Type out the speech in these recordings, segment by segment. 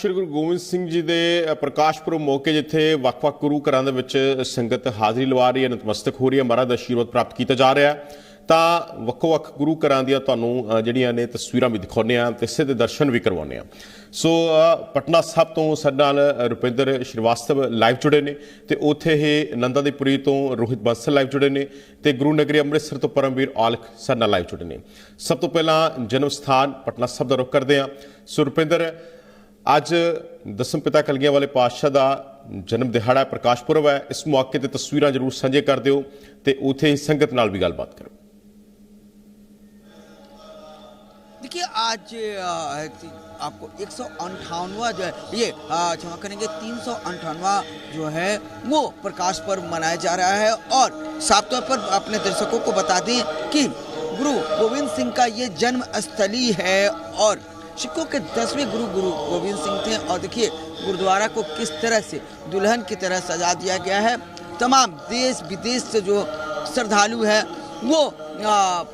ਸ਼੍ਰੀ ਗੁਰੂ ਗੋਬਿੰਦ ਸਿੰਘ ਜੀ ਦੇ ਅ, ਪ੍ਰਕਾਸ਼ ਪੁਰਬ ਮੌਕੇ ਜਿੱਥੇ ਵੱਖ-ਵੱਖ ਗੁਰੂ ਘਰਾਂ ਦੇ ਵਿੱਚ ਸੰਗਤ ਹਾਜ਼ਰੀ ਲਵਾ ਰਹੀ ਹੈ ਨਤਮਸਤਕ ਹੋ ਰਹੀ ਹੈ ਮਹਾਰਾਜ ਦਾ ਆਸ਼ੀਰਵਾਦ ਪ੍ਰਾਪਤ ਕੀਤਾ ਜਾ ਰਿਹਾ ਹੈ। ਤਾਂ ਵੱਖੋ-ਵੱਖ ਗੁਰੂ ਘਰਾਂ ਦੀਆਂ ਤੁਹਾਨੂੰ ਜਿਹੜੀਆਂ ਨੇ ਤਸਵੀਰਾਂ ਵੀ ਦਿਖਾਉਂਦੇ ਆ ਤੇ ਸਿੱਧੇ ਦਰਸ਼ਨ ਵੀ ਕਰਵਾਉਂਦੇ ਆ ਸੋ ਪਟਨਾ ਸਾਹਿਬ ਤੋਂ ਸਾਡੇ ਨਾਲ ਰੁਪਿੰਦਰ ਸ਼੍ਰੀਵਾਸਤਵ ਲਾਈਵ ਜੁੜੇ ਨੇ ਤੇ ਉੱਥੇ ਹੀ ਨੰਦਾ ਦੇ ਪੁਰੀ ਤੋਂ ਰੋਹਿਤ ਬੰਸਲ ਲਾਈਵ ਜੁੜੇ ਨੇ ਤੇ ਗੁਰੂ ਨਗਰੀ ਅੰਮ੍ਰਿਤਸਰ ਤੋਂ ਪਰਮਵੀਰ ਔਲਖ ਸਾਡੇ ਨਾਲ ਲਾਈਵ ਜੁੜੇ ਨੇ। ਸਭ ਤੋਂ ਪਹਿਲਾਂ ਜਨਮ ਸਥਾਨ ਪਟਨਾ ਸਾਹਿਬ ਦਾ ਰੁਖ ਕਰਦੇ ਆ ਸੋ ਰੁਪਿੰਦਰ ਅੱਜ ਦਸਮ ਪਿਤਾ ਕਲਗੀਆਂ ਵਾਲੇ ਪਾਤਸ਼ਾਹ ਦਾ ਜਨਮ ਦਿਹਾੜਾ ਹੈ, ਪ੍ਰਕਾਸ਼ ਪੁਰਬ ਹੈ ਇਸ ਮੌਕੇ ਤੇ ਤਸਵੀਰਾਂ ਜ਼ਰੂਰ ਸਾਂਝੇ ਕਰ ਦਿਓ ਤੇ ਉਥੇ ਹੀ ਸੰਗਤ ਨਾਲ ਵੀ ਗੱਲਬਾਤ ਕਰੋ देखिए आज अ, आपको एक सौ अंठावनवा जो है ये अ, क्षमा करेंगे तीन सौ अंठावनवा जो है वो प्रकाश पर्व मनाया जा रहा है और साफ तौर पर अपने दर्शकों को बता दें कि गुरु गोविंद सिंह का ये जन्म स्थली है और सिखों के दसवें गुरु गुरु गोविंद सिंह थे और देखिए, गुरुद्वारा को किस तरह से दुल्हन की तरह सजा दिया गया है। तमाम देश विदेश से जो श्रद्धालु है, वो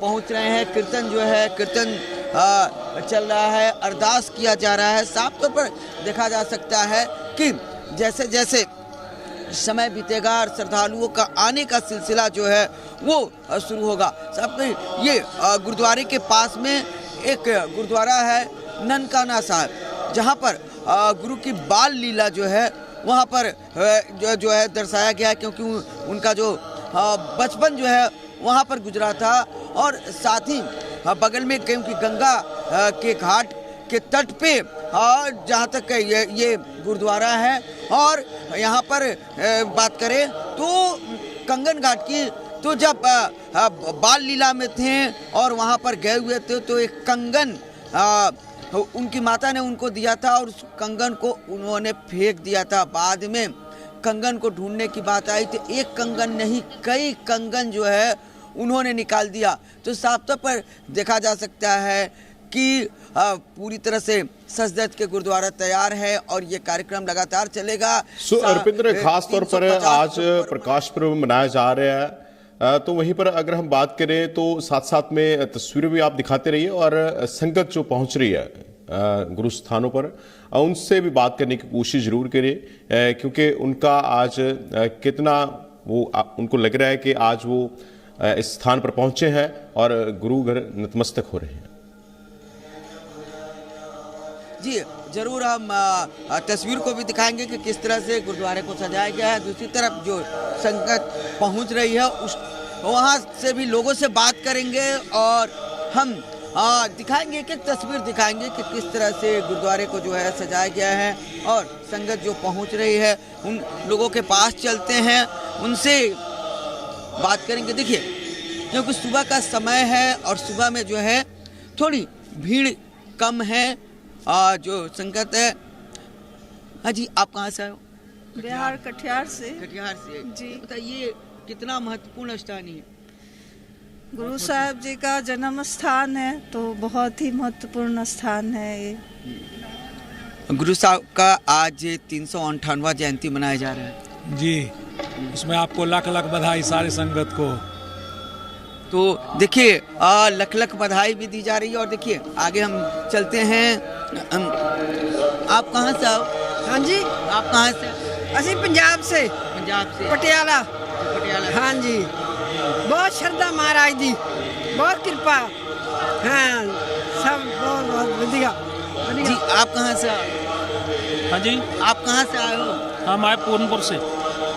पहुँच रहे हैं। कीर्तन जो है, कीर्तन चल रहा है, अरदास किया जा रहा है। साफ़ तौर पर देखा जा सकता है कि जैसे जैसे समय बीतेगा और श्रद्धालुओं का आने का सिलसिला जो है, वो, शुरू होगा। सब ये गुरुद्वारे के पास में एक गुरुद्वारा है ननकाना साहब, जहाँ पर गुरु की बाल लीला जो है, वहाँ पर जो जो है दर्शाया गया क्योंकि उन- उनका जो बचपन जो है, वहाँ पर गुजरा था। और साथ ही बगल में क्योंकि गंगा के घाट, के तट पे और जहाँ तक ये ये गुरुद्वारा है। और यहाँ पर बात करें तो कंगन घाट की तो जब बाल लीला में थे और वहाँ पर गए हुए थे तो एक कंगन अ, उनकी माता ने उनको दिया था और उस कंगन को उन्होंने फेंक दिया था। बाद में कंगन को ढूँढने की बात आई तो एक कंगन नहीं कई कंगन जो है उन्होंने निकाल दिया। तो साफ़ तौर पर देखा जा सकता है कि पूरी तरह से सजदत के गुरुद्वारा तैयार है और ये कार्यक्रम लगातार चलेगा। सो सा- रुपिंदर खास तौर पर आज प्रकाश पर्व मनाया जा रहा है। तो वहीं पर अगर हम बात करें तो साथ साथ में तस्वीरें भी आप दिखाते रहिए और संगत जो पहुँच रही है। गुरु स्थानों पर। उनसे भी बात करने की कोशिश ज़रूर करिए क्योंकि उनका आज कितना वो उनको लग रहा है कि आज वो इस स्थान पर पहुँचे हैं और गुरु घर नतमस्तक हो रहे हैं। जी, ज़रूर हम तस्वीर को भी दिखाएँगे कि किस तरह से गुरुद्वारे को सजाया गया है। दूसरी तरफ़ जो संगत पहुँच रही है, उस, वहाँ से भी लोगों से बात करेंगे और हम अ, दिखाएँगे एक एक तस्वीर दिखाएँगे कि किस तरह से गुरुद्वारे को जो है सजाया गया है और संगत जो पहुँच रही है उन लोगों के पास चलते हैं। उनसे बात करेंगे। देखिए क्योंकि सुबह का समय है और सुबह में जो है थोड़ी भीड़ कम है आ, जो संगत है। हाँ जी आप कहाँ से आए हो? बिहार कटिहार से। कटिहार से। जी। बताइए कितना महत्वपूर्ण स्थान है गुरु साहब जी का जन्म स्थान है तो बहुत ही महत्वपूर्ण स्थान है ये। गुरु साहब का आज तीन सौ अंठानवा जयंती मनाया जा रहा है। जी उसमें आपको लाख लाख बधाई सारे संगत को। तो देखिए लख लख बधाई भी दी जा रही है और देखिए आगे हम चलते हैं। आप कहाँ से आओ? हाँ जी। आप कहाँ से? अभी पंजाब से। पंजाब से। पटियाला। पटियाला। हाँ जी। बहुत श्रद्धा महाराज जी बहुत कृपा। हाँ सब बहुत बहुत बढ़िया जी आप कहाँ से आए हाँ? जी। आप कहाँ से आए हो? हाँ, हम आए पूर्णपुर से।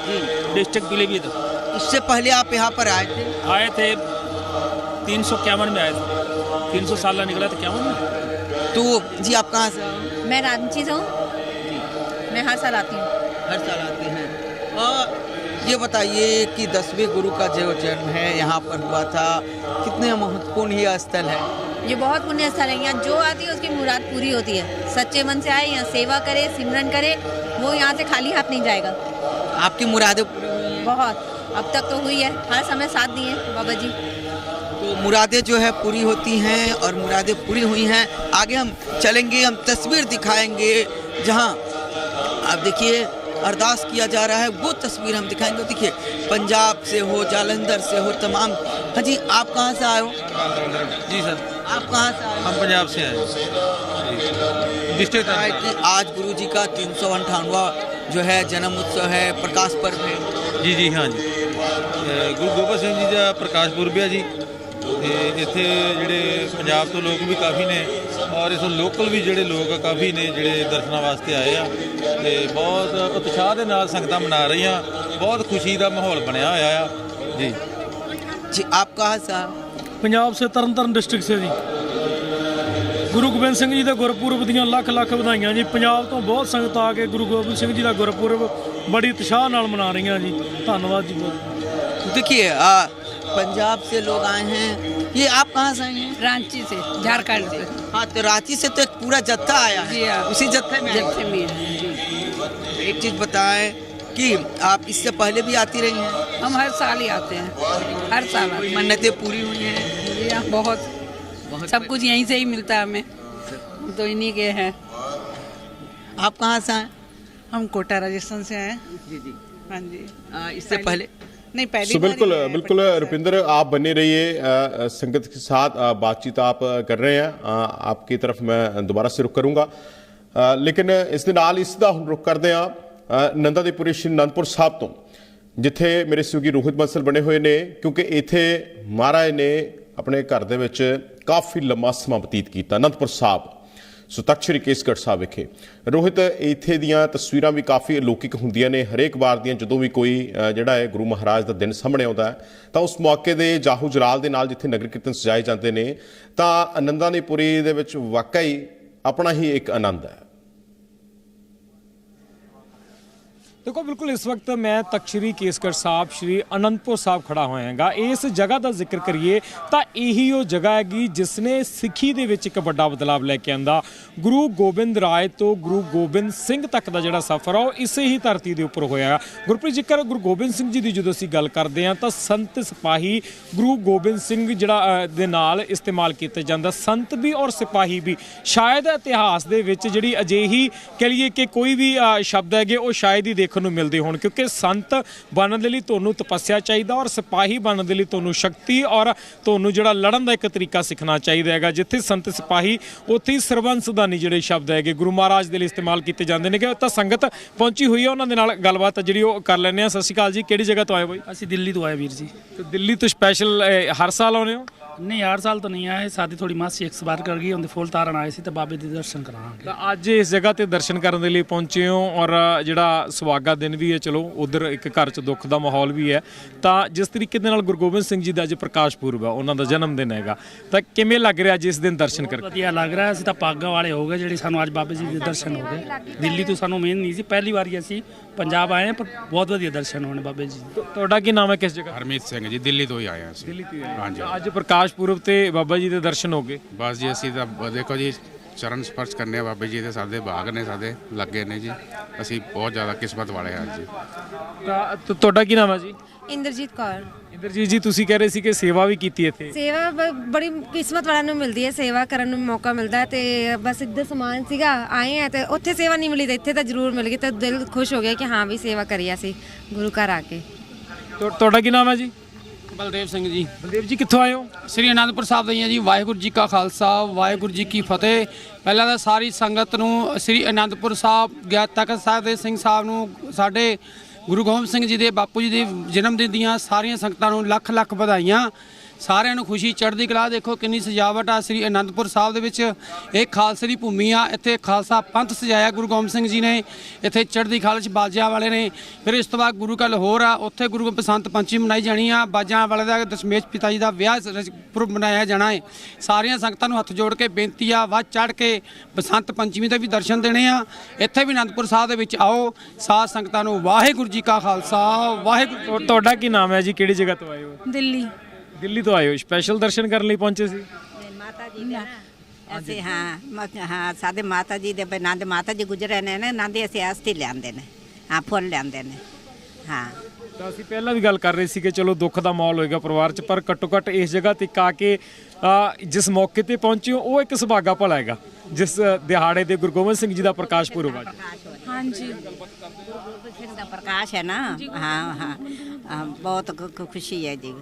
जी। डिस्ट्रिक्ट पीलीभीत इससे पहले आप यहाँ पर आए थे? आए थे तीन सौ इक्यावन में आए थे। तीन सौ साल निकला था इक्यावन में। तो जी आप कहाँ से आए मैं रांची से हूँ। मैं हर साल आती हूँ। हर साल आती हैं। और ये बताइए कि दसवें गुरु का जो जन्म है यहाँ पर हुआ था कितने महत्वपूर्ण ये स्थल है? ये बहुत पुण्य स्थल है। यहाँ जो आती है उसकी मुराद पूरी होती है। सच्चे मन से आए यहाँ सेवा करे सिमरन करे वो यहाँ से खाली हाथ नहीं जाएगा। आपकी मुरादें बहुत। अब तक तो हुई है। हर समय साथ दिए बाबा जी। तो मुरादें जो है पूरी होती हैं और मुरादें पूरी हुई हैं। आगे हम चलेंगे हम तस्वीर दिखाएँगे जहाँ आप देखिए अरदास किया जा रहा है वो तस्वीर हम दिखाएंगे देखिए पंजाब से हो जालंधर से हो तमाम हाँ जी आप कहाँ से आए हो जी सर आप कहाँ से आए हम पंजाब से आए हैं डिस्ट्रिक्ट है कि आज गुरु जी का तीन सौ अंठानवा जो है जन्म उत्सव है प्रकाश पर्व है ਜੀ ਜੀ ਹਾਂ ਜੀ ਅਹ ਗੁਰੂ ਗੋਬਿੰਦ ਸਿੰਘ ਜੀ ਦਾ ਪ੍ਰਕਾਸ਼ ਪੁਰਬ ਹੈ ਜੀ ਤੇ ਇੱਥੇ ਜਿਹੜੇ ਪੰਜਾਬ ਤੋਂ ਲੋਕ ਵੀ ਕਾਫੀ ਨੇ ਔਰ ਇਸ ਲੋਕਲ ਵੀ ਜਿਹੜੇ ਲੋਕ ਕਾਫੀ ਨੇ ਜਿਹੜੇ ਦਰਸ਼ਨਾਂ ਵਾਸਤੇ ਆਏ ਆ ਤੇ ਬਹੁਤ ਉਤਸ਼ਾਹ ਦੇ ਨਾਲ ਸੰਗਤਾਂ ਮਨਾ ਰਹੀਆਂ। ਬਹੁਤ ਖੁਸ਼ੀ ਦਾ ਮਾਹੌਲ ਬਣਿਆ ਹੋਇਆ ਆ। ਜੀ। ਜੀ ਆਪ ਕਹਾਂ ਸਾ ਪੰਜਾਬ ਸੇ ਤਰਨਤਾਰਨ ਡਿਸਟ੍ਰਿਕਟ ਸੇ ਜੀ। ਗੁਰੂ ਗੋਬਿੰਦ ਸਿੰਘ ਜੀ ਦੇ ਗੁਰਪੁਰਬ ਦੀਆਂ ਲੱਖ ਲੱਖ ਵਧਾਈਆਂ ਜੀ। ਪੰਜਾਬ ਤੋਂ ਬਹੁਤ ਸੰਗਤ ਆ ਕੇ ਗੁਰੂ ਗੋਬਿੰਦ ਸਿੰਘ ਜੀ ਦਾ ਗੁਰਪੁਰਬ ਬੜੀ ਉਤਸ਼ਾਹ ਨਾਲ ਮਨਾ ਰਹੀਆਂ ਜੀ। ਧੰਨਵਾਦ ਜੀ ਬਹੁਤ। ਦੇਖੀਏ ਆ पंजाब से लोग आए हैं। ये आप कहाँ से आए हैं? रांची से झारखंड से। हाँ तो रांची से तो एक पूरा जत्था आया है। हाँ। उसी जत्थे में जत्थे में एक चीज़ बताएँ कि आप इससे पहले भी आती रही हैं? हम हर साल ही आते हैं हर साल मन्नतें पूरी हुई हैं? हाँ, बहुत। सब कुछ यहीं से ही मिलता है हमें। तो इन्हीं के हैं। आप कहाँ से आए? हम कोटा राजस्थान से आए जी जी। हाँ जी। इससे पहले? नहीं पहली सो बार बिल्कुल ही आए बिल्कुल पंजाब से। रुपिंदर आप बने रहिए अ, अ, संगत के साथ अ, बातचीत आप अ, कर ਰਹੇ ਆ ਅ, आपकी तरफ मैं ਦੁਬਾਰਾ ਸੇ ਰੁਕ ਕਰੂੰਗਾ ਅ, ਲੇਕਿਨ ਇਸ ਦੇ ਨਾਲ ਇਸ ਦਾ ਹੁਣ ਰੁਕ ਕਰਦੇ ਆ ਨੰਦਾ ਦੇ ਪੁਰੀ ਸ਼੍ਰੀ ਅਨੰਦਪੁਰ ਸਾਹਿਬ ਤੋਂ ਜਿੱਥੇ ਮੇਰੇ ਸਹਿਯੋਗੀ ਰੋਹਿਤ ਬੰਸਲ ਬਣੇ ਹੋਏ ਨੇ ਕਿਉਂਕਿ ਇੱਥੇ ਮਹਾਰਾਜ ਨੇ ਆਪਣੇ ਘਰ ਦੇ ਵਿੱਚ ਕਾਫੀ ਲੰਮਾ ਸਮਾਂ ਬਤੀਤ ਕੀਤਾ ਅਨੰਦਪੁਰ ਸਾਹਿਬ ਸੋ ਤਖ਼ਤ ਸ੍ਰੀ ਕੇਸਗੜ੍ਹ ਸਾਹਿਬ ਵਿਖੇ। ਰੋਹਿਤ, ਇੱਥੇ ਦੀਆਂ ਤਸਵੀਰਾਂ ਵੀ ਕਾਫੀ ਅਲੌਕਿਕ ਹੁੰਦੀਆਂ ਨੇ। ਹਰੇਕ ਵਾਰ ਦੀਆਂ ਜਦੋਂ ਵੀ ਕੋਈ ਜਿਹੜਾ ਹੈ ਗੁਰੂ ਮਹਾਰਾਜ ਦਾ ਦਿਨ ਸਾਹਮਣੇ ਆਉਂਦਾ ਹੈ, ਤਾਂ ਉਸ ਮੌਕੇ ਦੇ ਜਾਹੂ ਜਲਾਲ ਦੇ ਨਾਲ ਜਿੱਥੇ ਨਗਰ ਕੀਰਤਨ ਸਜਾਏ ਜਾਂਦੇ ਨੇ, ਤਾਂ ਆਨੰਦਾਂ ਦੀ ਪੁਰੀ ਦੇ ਵਿੱਚ ਵਾਕਈ ਆਪਣਾ ਹੀ ਇੱਕ ਆਨੰਦ ਹੈ। ਦੇਖੋ, ਬਿਲਕੁਲ ਇਸ ਵਕਤ ਮੈਂ ਤਖ਼ਤ ਸ੍ਰੀ ਕੇਸਗੜ੍ਹ ਸਾਹਿਬ, ਸ੍ਰੀ ਅਨੰਦਪੁਰ ਸਾਹਿਬ ਖੜਾ ਹੋਇਆ ਹਾਂਗਾ। ਇਸ ਜਗ੍ਹਾ ਦਾ ਜ਼ਿਕਰ ਕਰੀਏ ਤਾਂ ਇਹੀ ਉਹ ਜਗ੍ਹਾ ਹੈਗੀ ਜਿਸ ਨੇ ਸਿੱਖੀ ਦੇ ਵਿੱਚ ਇੱਕ ਵੱਡਾ ਬਦਲਾਵ ਲੈ ਕੇ ਆਂਦਾ। ਗੁਰੂ ਗੋਬਿੰਦ ਰਾਏ ਤੋਂ ਗੁਰੂ ਗੋਬਿੰਦ ਸਿੰਘ ਤੱਕ ਦਾ ਜਿਹੜਾ ਸਫ਼ਰ ਆ, ਉਹ ਇਸੇ ਹੀ ਧਰਤੀ ਦੇ ਉੱਪਰ ਹੋਇਆ ਗੁਰਪ੍ਰੀਤ, ਜ਼ਿਕਰ ਗੁਰੂ ਗੋਬਿੰਦ ਸਿੰਘ ਜੀ ਦੀ ਜਦੋਂ ਅਸੀਂ ਗੱਲ ਕਰਦੇ ਹਾਂ, ਤਾਂ ਸੰਤ ਸਿਪਾਹੀ ਗੁਰੂ ਗੋਬਿੰਦ ਸਿੰਘ ਜਿਹੜਾ ਦੇ ਨਾਲ ਇਸਤੇਮਾਲ ਕੀਤਾ ਜਾਂਦਾ ਸੰਤ ਵੀ ਔਰ ਸਿਪਾਹੀ ਵੀ। ਸ਼ਾਇਦ ਇਤਿਹਾਸ ਦੇ ਵਿੱਚ ਜਿਹੜੀ ਅਜਿਹੀ ਕਹ ਲਈਏ ਕਿ ਕੋਈ ਵੀ ਸ਼ਬਦ ਹੈਗੇ, ਉਹ ਸ਼ਾਇਦ ਹੀ ਦੇਖ ਦੇਖਣ ਨੂੰ ਮਿਲਦੇ ਹੋਣ ਕਿਉਂਕਿ ਸੰਤ ਬਣਨ ਦੇ ਲਈ ਤੁਹਾਨੂੰ ਤਪੱਸਿਆ ਚਾਹੀਦਾ ਔਰ ਸਿਪਾਹੀ ਬਣਨ ਦੇ ਲਈ ਤੁਹਾਨੂੰ ਸ਼ਕਤੀ ਔਰ ਤੁਹਾਨੂੰ ਜਿਹੜਾ ਲੜਨ ਦਾ ਇੱਕ ਤਰੀਕਾ ਸਿੱਖਣਾ ਚਾਹੀਦਾ ਹੈਗਾ। ਜਿੱਥੇ ਸੰਤ ਸਿਪਾਹੀ ਉੱਥੇ ਹੀ ਸਰਬੰਸ ਦਾਨੀ ਜਿਹੜੇ ਸ਼ਬਦ ਹੈਗੇ ਗੁਰੂ ਮਹਾਰਾਜ ਦੇ ਲਈ ਇਸਤੇਮਾਲ ਕੀਤੇ ਜਾਂਦੇ ਨੇ ਕਿ ਤਾਂ ਸੰਗਤ ਪਹੁੰਚੀ ਹੋਈ ਹੈ ਉਹਨਾਂ ਦੇ ਨਾਲ ਗੱਲਬਾਤ ਜਿਹੜੀ ਉਹ ਕਰ ਲੈਂਦੇ ਆ ਸਤਿ ਸ਼੍ਰੀ ਅਕਾਲ ਜੀ ਕਿਹੜੀ ਜਗ੍ਹਾ ਤੋਂ ਆਏ ਬਾਈ? ਅਸੀਂ ਦਿੱਲੀ ਤੋਂ ਆਏ ਵੀਰ ਜੀ। ਤੇ ਦਿੱਲੀ ਤੋਂ ਸਪੈਸ਼ਲ ਹਰ ਸਾਲ ਆਉਂਦੇ ਹੋ? ਨਹੀਂ ਹਰ ਸਾਲ ਤਾਂ ਨਹੀਂ ਆਏ ਸਾਡੀ ਥੋੜੀ ਮਾਸੀ ਐਕਸਪਾਇਰ ਕਰ ਗਈ ਉਹਦੇ ਫੁੱਲ ਤਾਰਨ ਆਏ ਸੀ ਤੇ ਬਾਬੇ ਦੇ ਦਰਸ਼ਨ ਕਰਾਂਗੇ। ਤਾਂ ਅੱਜ ਇਸ ਜਗ੍ਹਾ ਤੇ ਦਰਸ਼ਨ ਕਰਨ ਦੇ ਲਈ ਪਹੁੰਚੇ ਹੋ ਔਰ ਜਿਹੜਾ ਸੁਹਾਗਾ ਦਿਨ ਵੀ ਹੈ ਚਲੋ ਉਧਰ ਇੱਕ ਘਰ 'ਚ ਦੁੱਖ ਦਾ ਮਾਹੌਲ ਵੀ ਹੈ। ਤਾਂ ਜਿਸ ਤਰੀਕੇ ਦੇ ਨਾਲ ਗੁਰੂ ਗੋਬਿੰਦ ਸਿੰਘ ਜੀ ਦਾ ਅੱਜ ਪ੍ਰਕਾਸ਼ ਪੁਰਬ ਹੈ ਉਹਨਾਂ ਦਾ ਜਨਮ ਦਿਨ ਹੈਗਾ। ਤਾਂ ਕਿਵੇਂ ਲੱਗ ਰਿਹਾ ਜਿਸ ਦਿਨ ਦਰਸ਼ਨ ਕਰਕੇ? ਵਧੀਆ ਲੱਗ ਰਿਹਾ। ਅਸੀਂ ਤਾਂ ਪਾਗਾ ਵਾਲੇ ਹੋ ਗਏ ਜਿਹੜੇ ਸਾਨੂੰ ਅੱਜ ਬਾਬੇ ਜੀ ਦੇ ਦਰਸ਼ਨ ਹੋ ਗਏ। ਦਿੱਲੀ ਤੋਂ ਸਾਨੂੰ ਮੇਨ ਨਹੀਂ ਸੀ ਪਹਿਲੀ ਵਾਰੀ ਅਸੀਂ ਪੰਜਾਬ ਆਏ ਹਾਂ ਪਰ ਬਹੁਤ ਵਧੀਆ ਦਰਸ਼ਨ ਹੋਣੇ ਬਾਬੇ ਜੀ। ਦੇ। ਤੁਹਾਡਾ ਕੀ ਨਾਮ ਹੈ ਕਿਸ ਜਗ੍ਹਾ? ਹਰਮੀਤ ਸਿੰਘ ਜੀ ਦਿੱਲੀ ਤੋਂ ਹੀ ਆਏ ਹਾਂ ਅਸੀਂ। ਦਿੱਲੀ ਤੋਂ ਹਾਂਜੀ। ਅੱਜ ਪ੍ਰਕਾਸ਼ ਪੁਰਬ ਤੇ ਬਾਬਾ ਜੀ ਦੇ ਦਰਸ਼ਨ ਹੋ ਗਏ। ਬਸ ਜੀ ਅਸੀਂ ਤਾਂ ਬ- ਦੇਖੋ ਜੀ ਚਰਨ ਸਪਰਸ਼ ਕਰਨੇ ਆ ਬਾਬੇ ਜੀ ਦੇ ਸਾਡੇ ਬਾਗ ਨੇ ਸਾਡੇ ਲੱਗੇ ਨੇ ਜੀ। ਅਸੀਂ ਬਹੁਤ ਜ਼ਿਆਦਾ ਕਿਸਮਤ ਵਾਲੇ ਹਾਂ ਜੀ। ਤਾਂ ਤੁ- ਤੁਹਾਡਾ ਕੀ ਨਾਮ ਹੈ ਜੀ? ਇੰਦਰਜੀਤ ਕੌਰ। ਇੰਦਰਜੀਤ ਜੀ ਤੁਸੀਂ ਕਹਿ ਰਹੇ ਸੀ ਕਿ ਸੇਵਾ ਵੀ ਕੀਤੀ ਇੱਥੇ। ਸੇਵਾ ਬ- ਬੜੀ ਕਿਸਮਤ ਵਾਲਿਆਂ ਨੂੰ ਮਿਲਦੀ ਹੈ ਸੇਵਾ ਕਰਨ ਨੂੰ ਮੌਕਾ ਮਿਲਦਾ ਹੈ ਤੇ ਬਸ ਇੱਧਰ ਸਮਾਨ ਸੀਗਾ ਆਏ ਆ ਤੇ ਉੱਥੇ ਸੇਵਾ ਨਹੀਂ ਮਿਲੀ ਤੇ ਇੱਥੇ ਤਾਂ ਜ਼ਰੂਰ ਮਿਲ ਗਈ ਤੇ ਦਿਲ ਖੁਸ਼ ਹੋ ਗਿਆ ਕਿ ਹਾਂ ਵੀ ਸੇਵਾ ਕਰੀ ਅਸੀਂ ਗੁਰੂ ਘਰ ਆ ਕੇ। ਤੁਹਾਡਾ ਕੀ ਨਾਮ ਹੈ ਜੀ? ਬਲਦੇਵ ਸਿੰਘ ਜੀ। ਬਲਦੇਵ ਜੀ, ਕਿੱਥੋਂ ਆਏ ਹੋ? ਸ੍ਰੀ ਅਨੰਦਪੁਰ ਸਾਹਿਬ ਦੇ ਹੀ ਹਾਂ ਜੀ। ਵਾਹਿਗੁਰੂ ਜੀ ਕਾ ਖਾਲਸਾ, ਵਾਹਿਗੁਰੂ ਜੀ ਕੀ ਫਤਿਹ। ਪਹਿਲਾਂ ਤਾਂ ਸਾਰੀ ਸੰਗਤ ਨੂੰ ਸ੍ਰੀ ਅਨੰਦਪੁਰ ਸਾਹਿਬ ਗਿਆ ਤਖਤ ਸਾਹਿਬ ਦੇ ਸਿੰਘ ਸਾਹਿਬ ਨੂੰ, ਸਾਡੇ ਗੁਰੂ ਗੋਬਿੰਦ ਸਿੰਘ ਜੀ ਦੇ ਬਾਪੂ ਜੀ ਦੇ ਜਨਮ ਦਿਨ ਦੀਆਂ ਸਾਰੀਆਂ ਸੰਗਤਾਂ ਨੂੰ ਲੱਖ ਲੱਖ ਵਧਾਈਆਂ। ਸਾਰਿਆਂ ਨੂੰ ਖੁਸ਼ੀ ਚੜ੍ਹਦੀ ਕਲਾ ਦੇਖੋ ਕਿੰਨੀ ਸਜਾਵਟ ਆ ਸ੍ਰੀ ਅਨੰਦਪੁਰ ਸਾਹਿਬ ਦੇ ਵਿੱਚ। ਇਹ ਖਾਲਸੇ ਦੀ ਭੂਮੀ ਆ ਇੱਥੇ ਖਾਲਸਾ ਪੰਥ ਸਜਾਇਆ ਗੁਰੂ ਗੋਬਿੰਦ ਸਿੰਘ ਜੀ ਨੇ ਇੱਥੇ ਚੜ੍ਹਦੀ ਖਾਲਸ ਬਾਜਿਆਂ ਵਾਲੇ ਨੇ। ਫਿਰ ਇਸ ਤੋਂ ਬਾਅਦ ਗੁਰੂ ਕਾ ਲਾਹੌਰ ਆ ਉੱਥੇ ਗੁਰੂ ਬਸੰਤ ਪੰਚਮੀ ਮਨਾਈ ਜਾਣੀ ਆ। ਬਾਜਾਂ ਵਾਲੇ ਦਾ ਦਸ਼ਮੇਸ਼ ਪਿਤਾ ਜੀ ਦਾ ਵਿਆਹ ਪੁਰਬ ਮਨਾਇਆ ਜਾਣਾ ਹੈ ਸਾਰੀਆਂ ਸੰਗਤਾਂ ਨੂੰ ਹੱਥ ਜੋੜ ਕੇ ਬੇਨਤੀ ਆ ਵੱਧ ਚੜ੍ਹ ਕੇ ਬਸੰਤ ਪੰਚਮੀ ਦੇ ਵੀ ਦਰਸ਼ਨ ਦੇਣੇ ਆ। ਇੱਥੇ ਵੀ ਅਨੰਦਪੁਰ ਸਾਹਿਬ ਦੇ ਵਿੱਚ ਆਓ। ਸਾਧ ਸੰਗਤਾਂ ਨੂੰ ਵਾਹਿਗੁਰੂ ਜੀ ਕਾ ਖਾਲਸਾ ਵਾਹਿਗੁਰੂ ਤੁਹਾਡਾ ਕੀ ਨਾਮ ਹੈ ਜੀ? ਕਿਹੜੀ ਜਗ੍ਹਾ ਤੋਂ ਆਏ ਹੋ? ਦਿੱਲੀ। ਦਿੱਲੀ ਤੋਂ ਆਏ ਹੋ। ਸਪੈਸ਼ਲ ਦਰਸ਼ਨ ਕਰਨ ਲਈ ਪਹੁੰਚੇ ਸੀ? ਮਾਤਾ ਜੀ ਦੇ ਅਸੀਂ ਹਾਂ ਮ- ਹਾਂ ਸਾਡੇ ਮਾਤਾ ਜੀ ਦੇ ਨੰਦ ਮਾਤਾ ਜੀ ਗੁਜਰੇ ਨੇ ਨਾ ਨੰਦ ਅਸੀਂ ਅਸਥੀ ਲਿਆਂਦੇ ਨੇ। ਹਾਂ ਫੁੱਲ ਲਿਆਂਦੇ ਨੇ। ਹਾਂ। ਤਾਂ ਅਸੀਂ ਪਹਿਲਾਂ ਵੀ ਗੱਲ ਕਰ ਰਹੇ ਸੀ ਕਿ ਚਲੋ ਦੁੱਖ ਦਾ ਮਾਹੌਲ ਹੋਏਗਾ ਪਰਿਵਾਰ 'ਚ ਪਰ ਘੱਟੋ ਘੱਟ ਇਸ ਜਗ੍ਹਾ ਤੇ ਆ ਕੇ ਅ, ਜਿਸ ਮੌਕੇ ਤੇ ਪਹੁੰਚੇ ਹੋ ਉਹ ਇੱਕ ਸੁਭਾਗਾ ਭਲਾ ਹੈਗਾ ਜਿਸ ਦਿਹਾੜੇ ਦੇ ਗੁਰੂ ਗੋਬਿੰਦ ਸਿੰਘ ਜੀ ਦਾ ਪ੍ਰਕਾਸ਼ ਪੁਰਬ ਅੱਜ हाँ जी ਸਿੰਘ ਦਾ ਪ੍ਰਕਾਸ਼ ਹੈ ਨਾ। ਹਾਂ ਹਾਂ। ਹਾਂ, ਬਹੁਤ ਖੁ- ਖੁ- ਖੁਸ਼ੀ ਹੈ ਜੀ।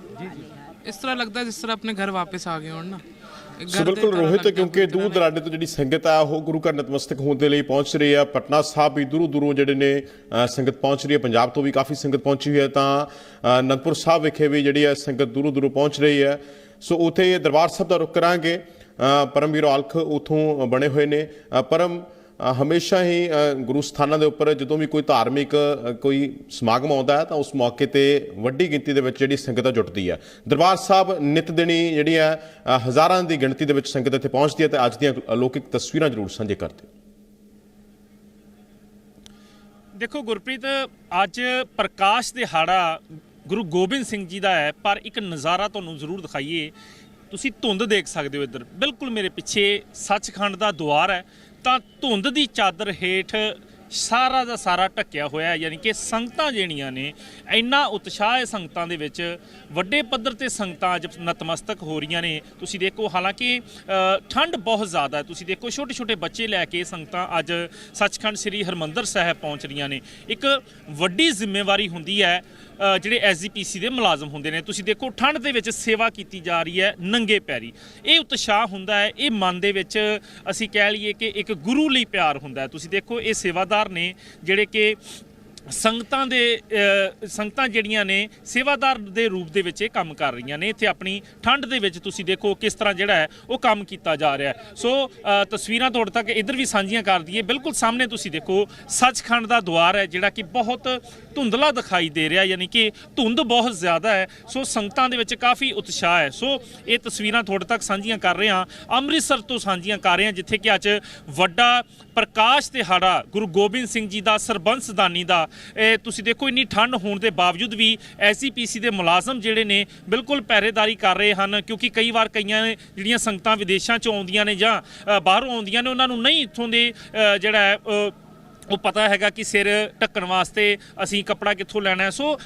ਇਸ ਤਰ੍ਹਾਂ ਲੱਗਦਾ ਜਿਸ ਤਰ੍ਹਾਂ ਆਪਣੇ ਘਰ ਵਾਪਸ ਆ ਗਏ ਹੋਣ ਨਾ। ਸੋ ਬਿਲਕੁਲ ਰੋਹਿਤ ਕਿਉਂਕਿ ਦੂਰ ਦਰਾਡੇ ਤੋਂ ਜਿਹੜੀ ਸੰਗਤ ਆ ਉਹ ਗੁਰੂ ਘਰ ਨਤਮਸਤਕ ਹੋਣ ਦੇ ਲਈ ਪਹੁੰਚ ਰਹੀ ਆ। ਪਟਨਾ ਸਾਹਿਬ ਵੀ ਦੂਰੋਂ ਦੂਰੋਂ ਜਿਹੜੇ ਨੇ ਸੰਗਤ ਪਹੁੰਚ ਰਹੀ ਹੈ ਪੰਜਾਬ ਤੋਂ ਵੀ ਕਾਫੀ ਸੰਗਤ ਪਹੁੰਚੀ ਹੋਈ ਹੈ ਤਾਂ ਅ, ਅਨੰਦਪੁਰ ਸਾਹਿਬ ਵਿਖੇ ਵੀ ਜਿਹੜੀ ਹੈ ਸੰਗਤ ਦੂਰੋਂ ਦੂਰੋਂ ਪਹੁੰਚ ਰਹੀ ਹੈ ਸੋ ਉਥੇ ਦਰਬਾਰ ਸਾਹਿਬ ਦਾ ਰੁਕ ਕਰਾਂਗੇ। ਪਰਮਵੀਰ ਔਲਖ ਉਥੋਂ ਬਣੇ ਹੋਏ ਨੇ। ਪਰਮ ਹਮੇਸ਼ਾ ਹੀ ਗੁਰੂ ਸਥਾਨਾਂ ਦੇ ਉੱਪਰ ਜਦੋਂ ਵੀ ਕੋਈ ਧਾਰਮਿਕ ਕੋਈ ਸਮਾਗਮ ਆਉਂਦਾ ਹੈ ਤਾਂ ਉਸ ਮੌਕੇ ਤੇ ਵੱਡੀ ਗਿਣਤੀ ਦੇ ਵਿੱਚ ਜਿਹੜੀ ਸੰਗਤ ਆ ਜੁਟਦੀ ਹੈ। ਦਰਬਾਰ ਸਾਹਿਬ ਨਿਤ ਦਿਨੀ ਜਿਹੜੀ ਹੈ ਹਜ਼ਾਰਾਂ ਦੀ ਗਿਣਤੀ ਦੇ ਵਿੱਚ ਸੰਗਤ ਇੱਥੇ ਪਹੁੰਚਦੀ ਹੈ ਤੇ ਅੱਜ ਦੀਆਂ ਅਲੌਕਿਕ ਤਸਵੀਰਾਂ ਜ਼ਰੂਰ ਸਾਂਝੇ ਕਰਦੇ ਦੇਖੋ ਗੁਰਪ੍ਰੀਤ, ਅੱਜ ਪ੍ਰਕਾਸ਼ ਦਿਹਾੜਾ ਗੁਰੂ ਗੋਬਿੰਦ ਸਿੰਘ ਜੀ ਦਾ ਹੈ, ਪਰ ਇੱਕ ਨਜ਼ਾਰਾ ਤੁਹਾਨੂੰ ਜ਼ਰੂਰ ਦਿਖਾਈਏ। ਤੁਸੀਂ ਧੁੰਦ ਦੇਖ ਸਕਦੇ ਹੋ ਇੱਧਰ। ਬਿਲਕੁਲ ਮੇਰੇ ਪਿੱਛੇ ਸੱਚਖੰਡ ਦਾ ਦੁਆਰ ਹੈ। ਤਾਂ ਧੁੰਦ ਦੀ ਚਾਦਰ ਹੇਠ ਸਾਰਾ ਦਾ ਸਾਰਾ ਢੱਕਿਆ ਹੋਇਆ ਯਾਨੀ ਕਿ ਸੰਗਤਾਂ ਜਿਹੜੀਆਂ ਨੇ, ਇੰਨਾ ਉਤਸ਼ਾਹ ਹੈ ਸੰਗਤਾਂ ਦੇ ਵਿੱਚ। ਵੱਡੇ ਪੱਧਰ ਤੇ ਸੰਗਤਾਂ ਅੱਜ ਨਤਮਸਤਕ ਹੋ ਰਹੀਆਂ ਨੇ। ਤੁਸੀਂ ਦੇਖੋ, ਹਾਲਾਂਕਿ ਠੰਡ ਬਹੁਤ ਜ਼ਿਆਦਾ ਹੈ। ਤੁਸੀਂ ਦੇਖੋ ਛੋਟੇ ਛੋਟੇ ਬੱਚੇ ਲੈ ਕੇ ਸੰਗਤਾਂ ਅੱਜ ਸੱਚਖੰਡ ਸ੍ਰੀ ਹਰਮੰਦਰ ਸਾਹਿਬ ਪਹੁੰਚ ਰਹੀਆਂ ਨੇ। ਇੱਕ ਵੱਡੀ ਜ਼ਿੰਮੇਵਾਰੀ ਹੁੰਦੀ ਹੈ ਜਿਹੜੇ ਐਸਜੀਪੀਸੀ ਦੇ ਮੁਲਾਜ਼ਮ ਹੁੰਦੇ ਨੇ, ਤੁਸੀਂ ਦੇਖੋ, ਠੰਡ ਦੇ ਵਿੱਚ ਸੇਵਾ ਕੀਤੀ ਜਾ ਰਹੀ ਹੈ ਨੰਗੇ ਪੈਰੀ। ਇਹ ਉਤਸ਼ਾਹ ਹੁੰਦਾ ਹੈ, ਇਹ ਮਨ ਦੇ ਵਿੱਚ ਅਸੀਂ ਕਹਿ ਲਈਏ ਕਿ ਇੱਕ ਗੁਰੂ ਲਈ ਪਿਆਰ ਹੁੰਦਾ ਹੈ। ਤੁਸੀਂ ਦੇਖੋ, ਇਹ ਸੇਵਾਦਾਰ ਨੇ ਜਿਹੜੇ ਕਿ ਸੰਗਤਾਂ ਦੇ ਸੰਗਤਾਂ ਜਿਹੜੀਆਂ ਨੇ ਸੇਵਾਦਾਰ ਦੇ ਰੂਪ ਦੇ ਵਿੱਚ ਇਹ ਕੰਮ ਕਰ ਰਹੀਆਂ ਨੇ। ਇੱਥੇ ਆਪਣੀ ਠੰਡ ਦੇ ਵਿੱਚ ਤੁਸੀਂ ਦੇਖੋ ਕਿਸ ਤਰ੍ਹਾਂ ਜਿਹੜਾ ਹੈ ਉਹ ਕੰਮ ਕੀਤਾ ਜਾ ਰਿਹਾ ਸੋ ਤਸਵੀਰਾਂ ਤੁਹਾਡੇ ਤੱਕ ਇੱਧਰ ਵੀ ਸਾਂਝੀਆਂ ਕਰ ਦਈਏ। ਬਿਲਕੁਲ ਸਾਹਮਣੇ ਤੁਸੀਂ ਦੇਖੋ ਸੱਚਖੰਡ ਦਾ ਦੁਆਰ ਹੈ, ਜਿਹੜਾ ਕਿ ਬਹੁਤ ਧੁੰਦਲਾ ਦਿਖਾਈ ਦੇ ਰਿਹਾ, ਯਾਨੀ ਕਿ ਧੁੰਦ ਬਹੁਤ ਜ਼ਿਆਦਾ ਹੈ। ਸੋ, ਸੰਗਤਾਂ ਦੇ ਵਿੱਚ ਕਾਫੀ ਉਤਸ਼ਾਹ ਹੈ। ਸੋ, ਇਹ ਤਸਵੀਰਾਂ ਤੁਹਾਡੇ ਤੱਕ ਸਾਂਝੀਆਂ ਕਰ ਰਹੇ ਹਾਂ। ਅੰਮ੍ਰਿਤਸਰ ਤੋਂ ਸਾਂਝੀਆਂ ਕਰ ਰਹੇ ਹਾਂ, ਜਿੱਥੇ ਕਿ ਅੱਜ ਵੱਡਾ ਪ੍ਰਕਾਸ਼ ਦਿਹਾੜਾ ਗੁਰੂ ਗੋਬਿੰਦ ਸਿੰਘ ਜੀ ਦਾ ਸਰਬੰਸਦਾਨੀ ਦਾ, ਇਹ ਤੁਸੀਂ ਦੇਖੋ ਇੰਨੀ ਠੰਡ ਹੋਣ ਦੇ ਬਾਵਜੂਦ ਵੀ ਐਸਜੀਪੀਸੀ ਦੇ ਮੁਲਾਜ਼ਮ ਜਿਹੜੇ ਨੇ ਬਿਲਕੁਲ ਪਹਿਰੇਦਾਰੀ ਕਰ ਰਹੇ ਹਨ, ਕਿਉਂਕਿ ਕਈ ਵਾਰ ਕਈਆਂ ਜਿਹੜੀਆਂ ਸੰਗਤਾਂ ਵਿਦੇਸ਼ਾਂ ਚੋਂ ਆਉਂਦੀਆਂ ਨੇ ਜਾਂ ਬਾਹਰੋਂ ਆਉਂਦੀਆਂ ਨੇ, ਉਹਨਾਂ ਨੂੰ ਨਹੀਂ ਇੱਥੋਂ ਦੇ ਜਿਹੜਾ ਹੈ ਉਹ ਪਤਾ ਹੈਗਾ ਕਿ ਸਿਰ ਢੱਕਣ ਵਾਸਤੇ ਅਸੀਂ ਕੱਪੜਾ ਕਿੱਥੋਂ ਲੈਣਾ ਹੈ। ਸੋ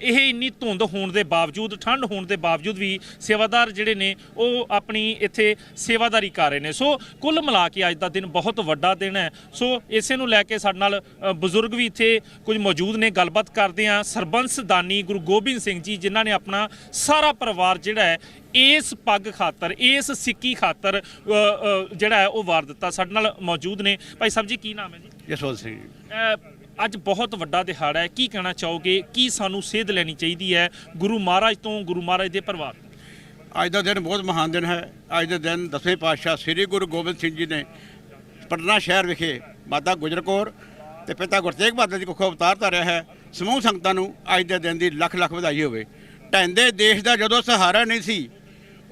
ਇਹ ਇੰਨੀ ਧੁੰਦ ਹੋਣ ਦੇ ਬਾਵਜੂਦ, ਠੰਡ ਹੋਣ ਦੇ ਬਾਵਜੂਦ ਵੀ ਸੇਵਾਦਾਰ ਜਿਹੜੇ ਨੇ, ਉਹ ਆਪਣੀ ਇੱਥੇ ਸੇਵਾਦਾਰੀ ਕਰ ਰਹੇ ਨੇ। ਸੋ, ਕੁੱਲ ਮਿਲਾ ਕੇ ਅੱਜ ਦਾ ਦਿਨ ਬਹੁਤ ਵੱਡਾ ਦਿਨ ਹੈ। ਸੋ, ਇਸੇ ਨੂੰ ਲੈ ਕੇ ਸਾਡੇ ਨਾਲ ਬਜ਼ੁਰਗ ਵੀ ਇੱਥੇ ਕੁਝ ਮੌਜੂਦ ਨੇ। ਗੱਲਬਾਤ ਕਰਦੇ ਆ ਸਰਬੰਸ ਦਾਨੀ ਗੁਰੂ ਗੋਬਿੰਦ ਸਿੰਘ ਜੀ, ਜਿਨ੍ਹਾਂ ਨੇ ਆਪਣਾ ਸਾਰਾ ਪਰਿਵਾਰ ਜਿਹੜਾ ਹੈ, ਇਸ ਪੱਗ ਖਾਤਰ, ਇਸ ਸਿੱਕੀ ਖਾਤਰ ਜਿਹੜਾ ਹੈ, ਉਹ ਵਾਰ ਦਿੱਤਾ। ਸਾਡੇ ਨਾਲ ਮੌਜੂਦ ਨੇ। ਭਾਈ ਸਾਹਿਬ ਜੀ, ਕੀ ਨਾਮ ਹੈ ਜੀ? ਜਸਵੰਤ ਸਿੰਘ ਅ, ਅੱਜ ਬਹੁਤ ਵੱਡਾ ਦਿਹਾੜਾ ਹੈ। ਕੀ ਕਹਿਣਾ ਚਾਹੋਗੇ? ਕੀ ਸਾਨੂੰ ਸੇਧ ਲੈਣੀ ਚਾਹੀਦੀ ਹੈ ਗੁਰੂ ਮਹਾਰਾਜ ਤੋਂ ਗੁਰੂ ਮਹਾਰਾਜ ਦੇ ਪਰਿਵਾਰ ਤੋਂ? ਅੱਜ ਦਾ ਦਿਨ ਬਹੁਤ ਮਹਾਨ ਦਿਨ ਹੈ। ਅੱਜ ਦੇ ਦਿਨ ਦਸਵੇਂ ਪਾਤਸ਼ਾਹ ਸ੍ਰੀ ਗੁਰੂ ਗੋਬਿੰਦ ਸਿੰਘ ਜੀ ਨੇ ਪਟਨਾ ਸ਼ਹਿਰ ਵਿਖੇ ਮਾਤਾ ਗੁਜਰ ਕੌਰ ਤੇ ਪਿਤਾ ਗੁਰਤੇਗ ਬਹਾਦਰ ਜੀ ਕੋਖੋਂ ਅਵਤਾਰ ਧਾਰਿਆ ਹੈ। ਸਮੂਹ ਸੰਗਤਾਂ ਨੂੰ ਅੱਜ ਦੇ ਦਿਨ ਦੀ ਲੱਖ ਲੱਖ ਵਧਾਈ ਹੋਵੇ। ਢਹਿੰਦੇ ਦੇਸ਼ ਦਾ ਜਦੋਂ ਸਹਾਰਾ ਨਹੀਂ ਸੀ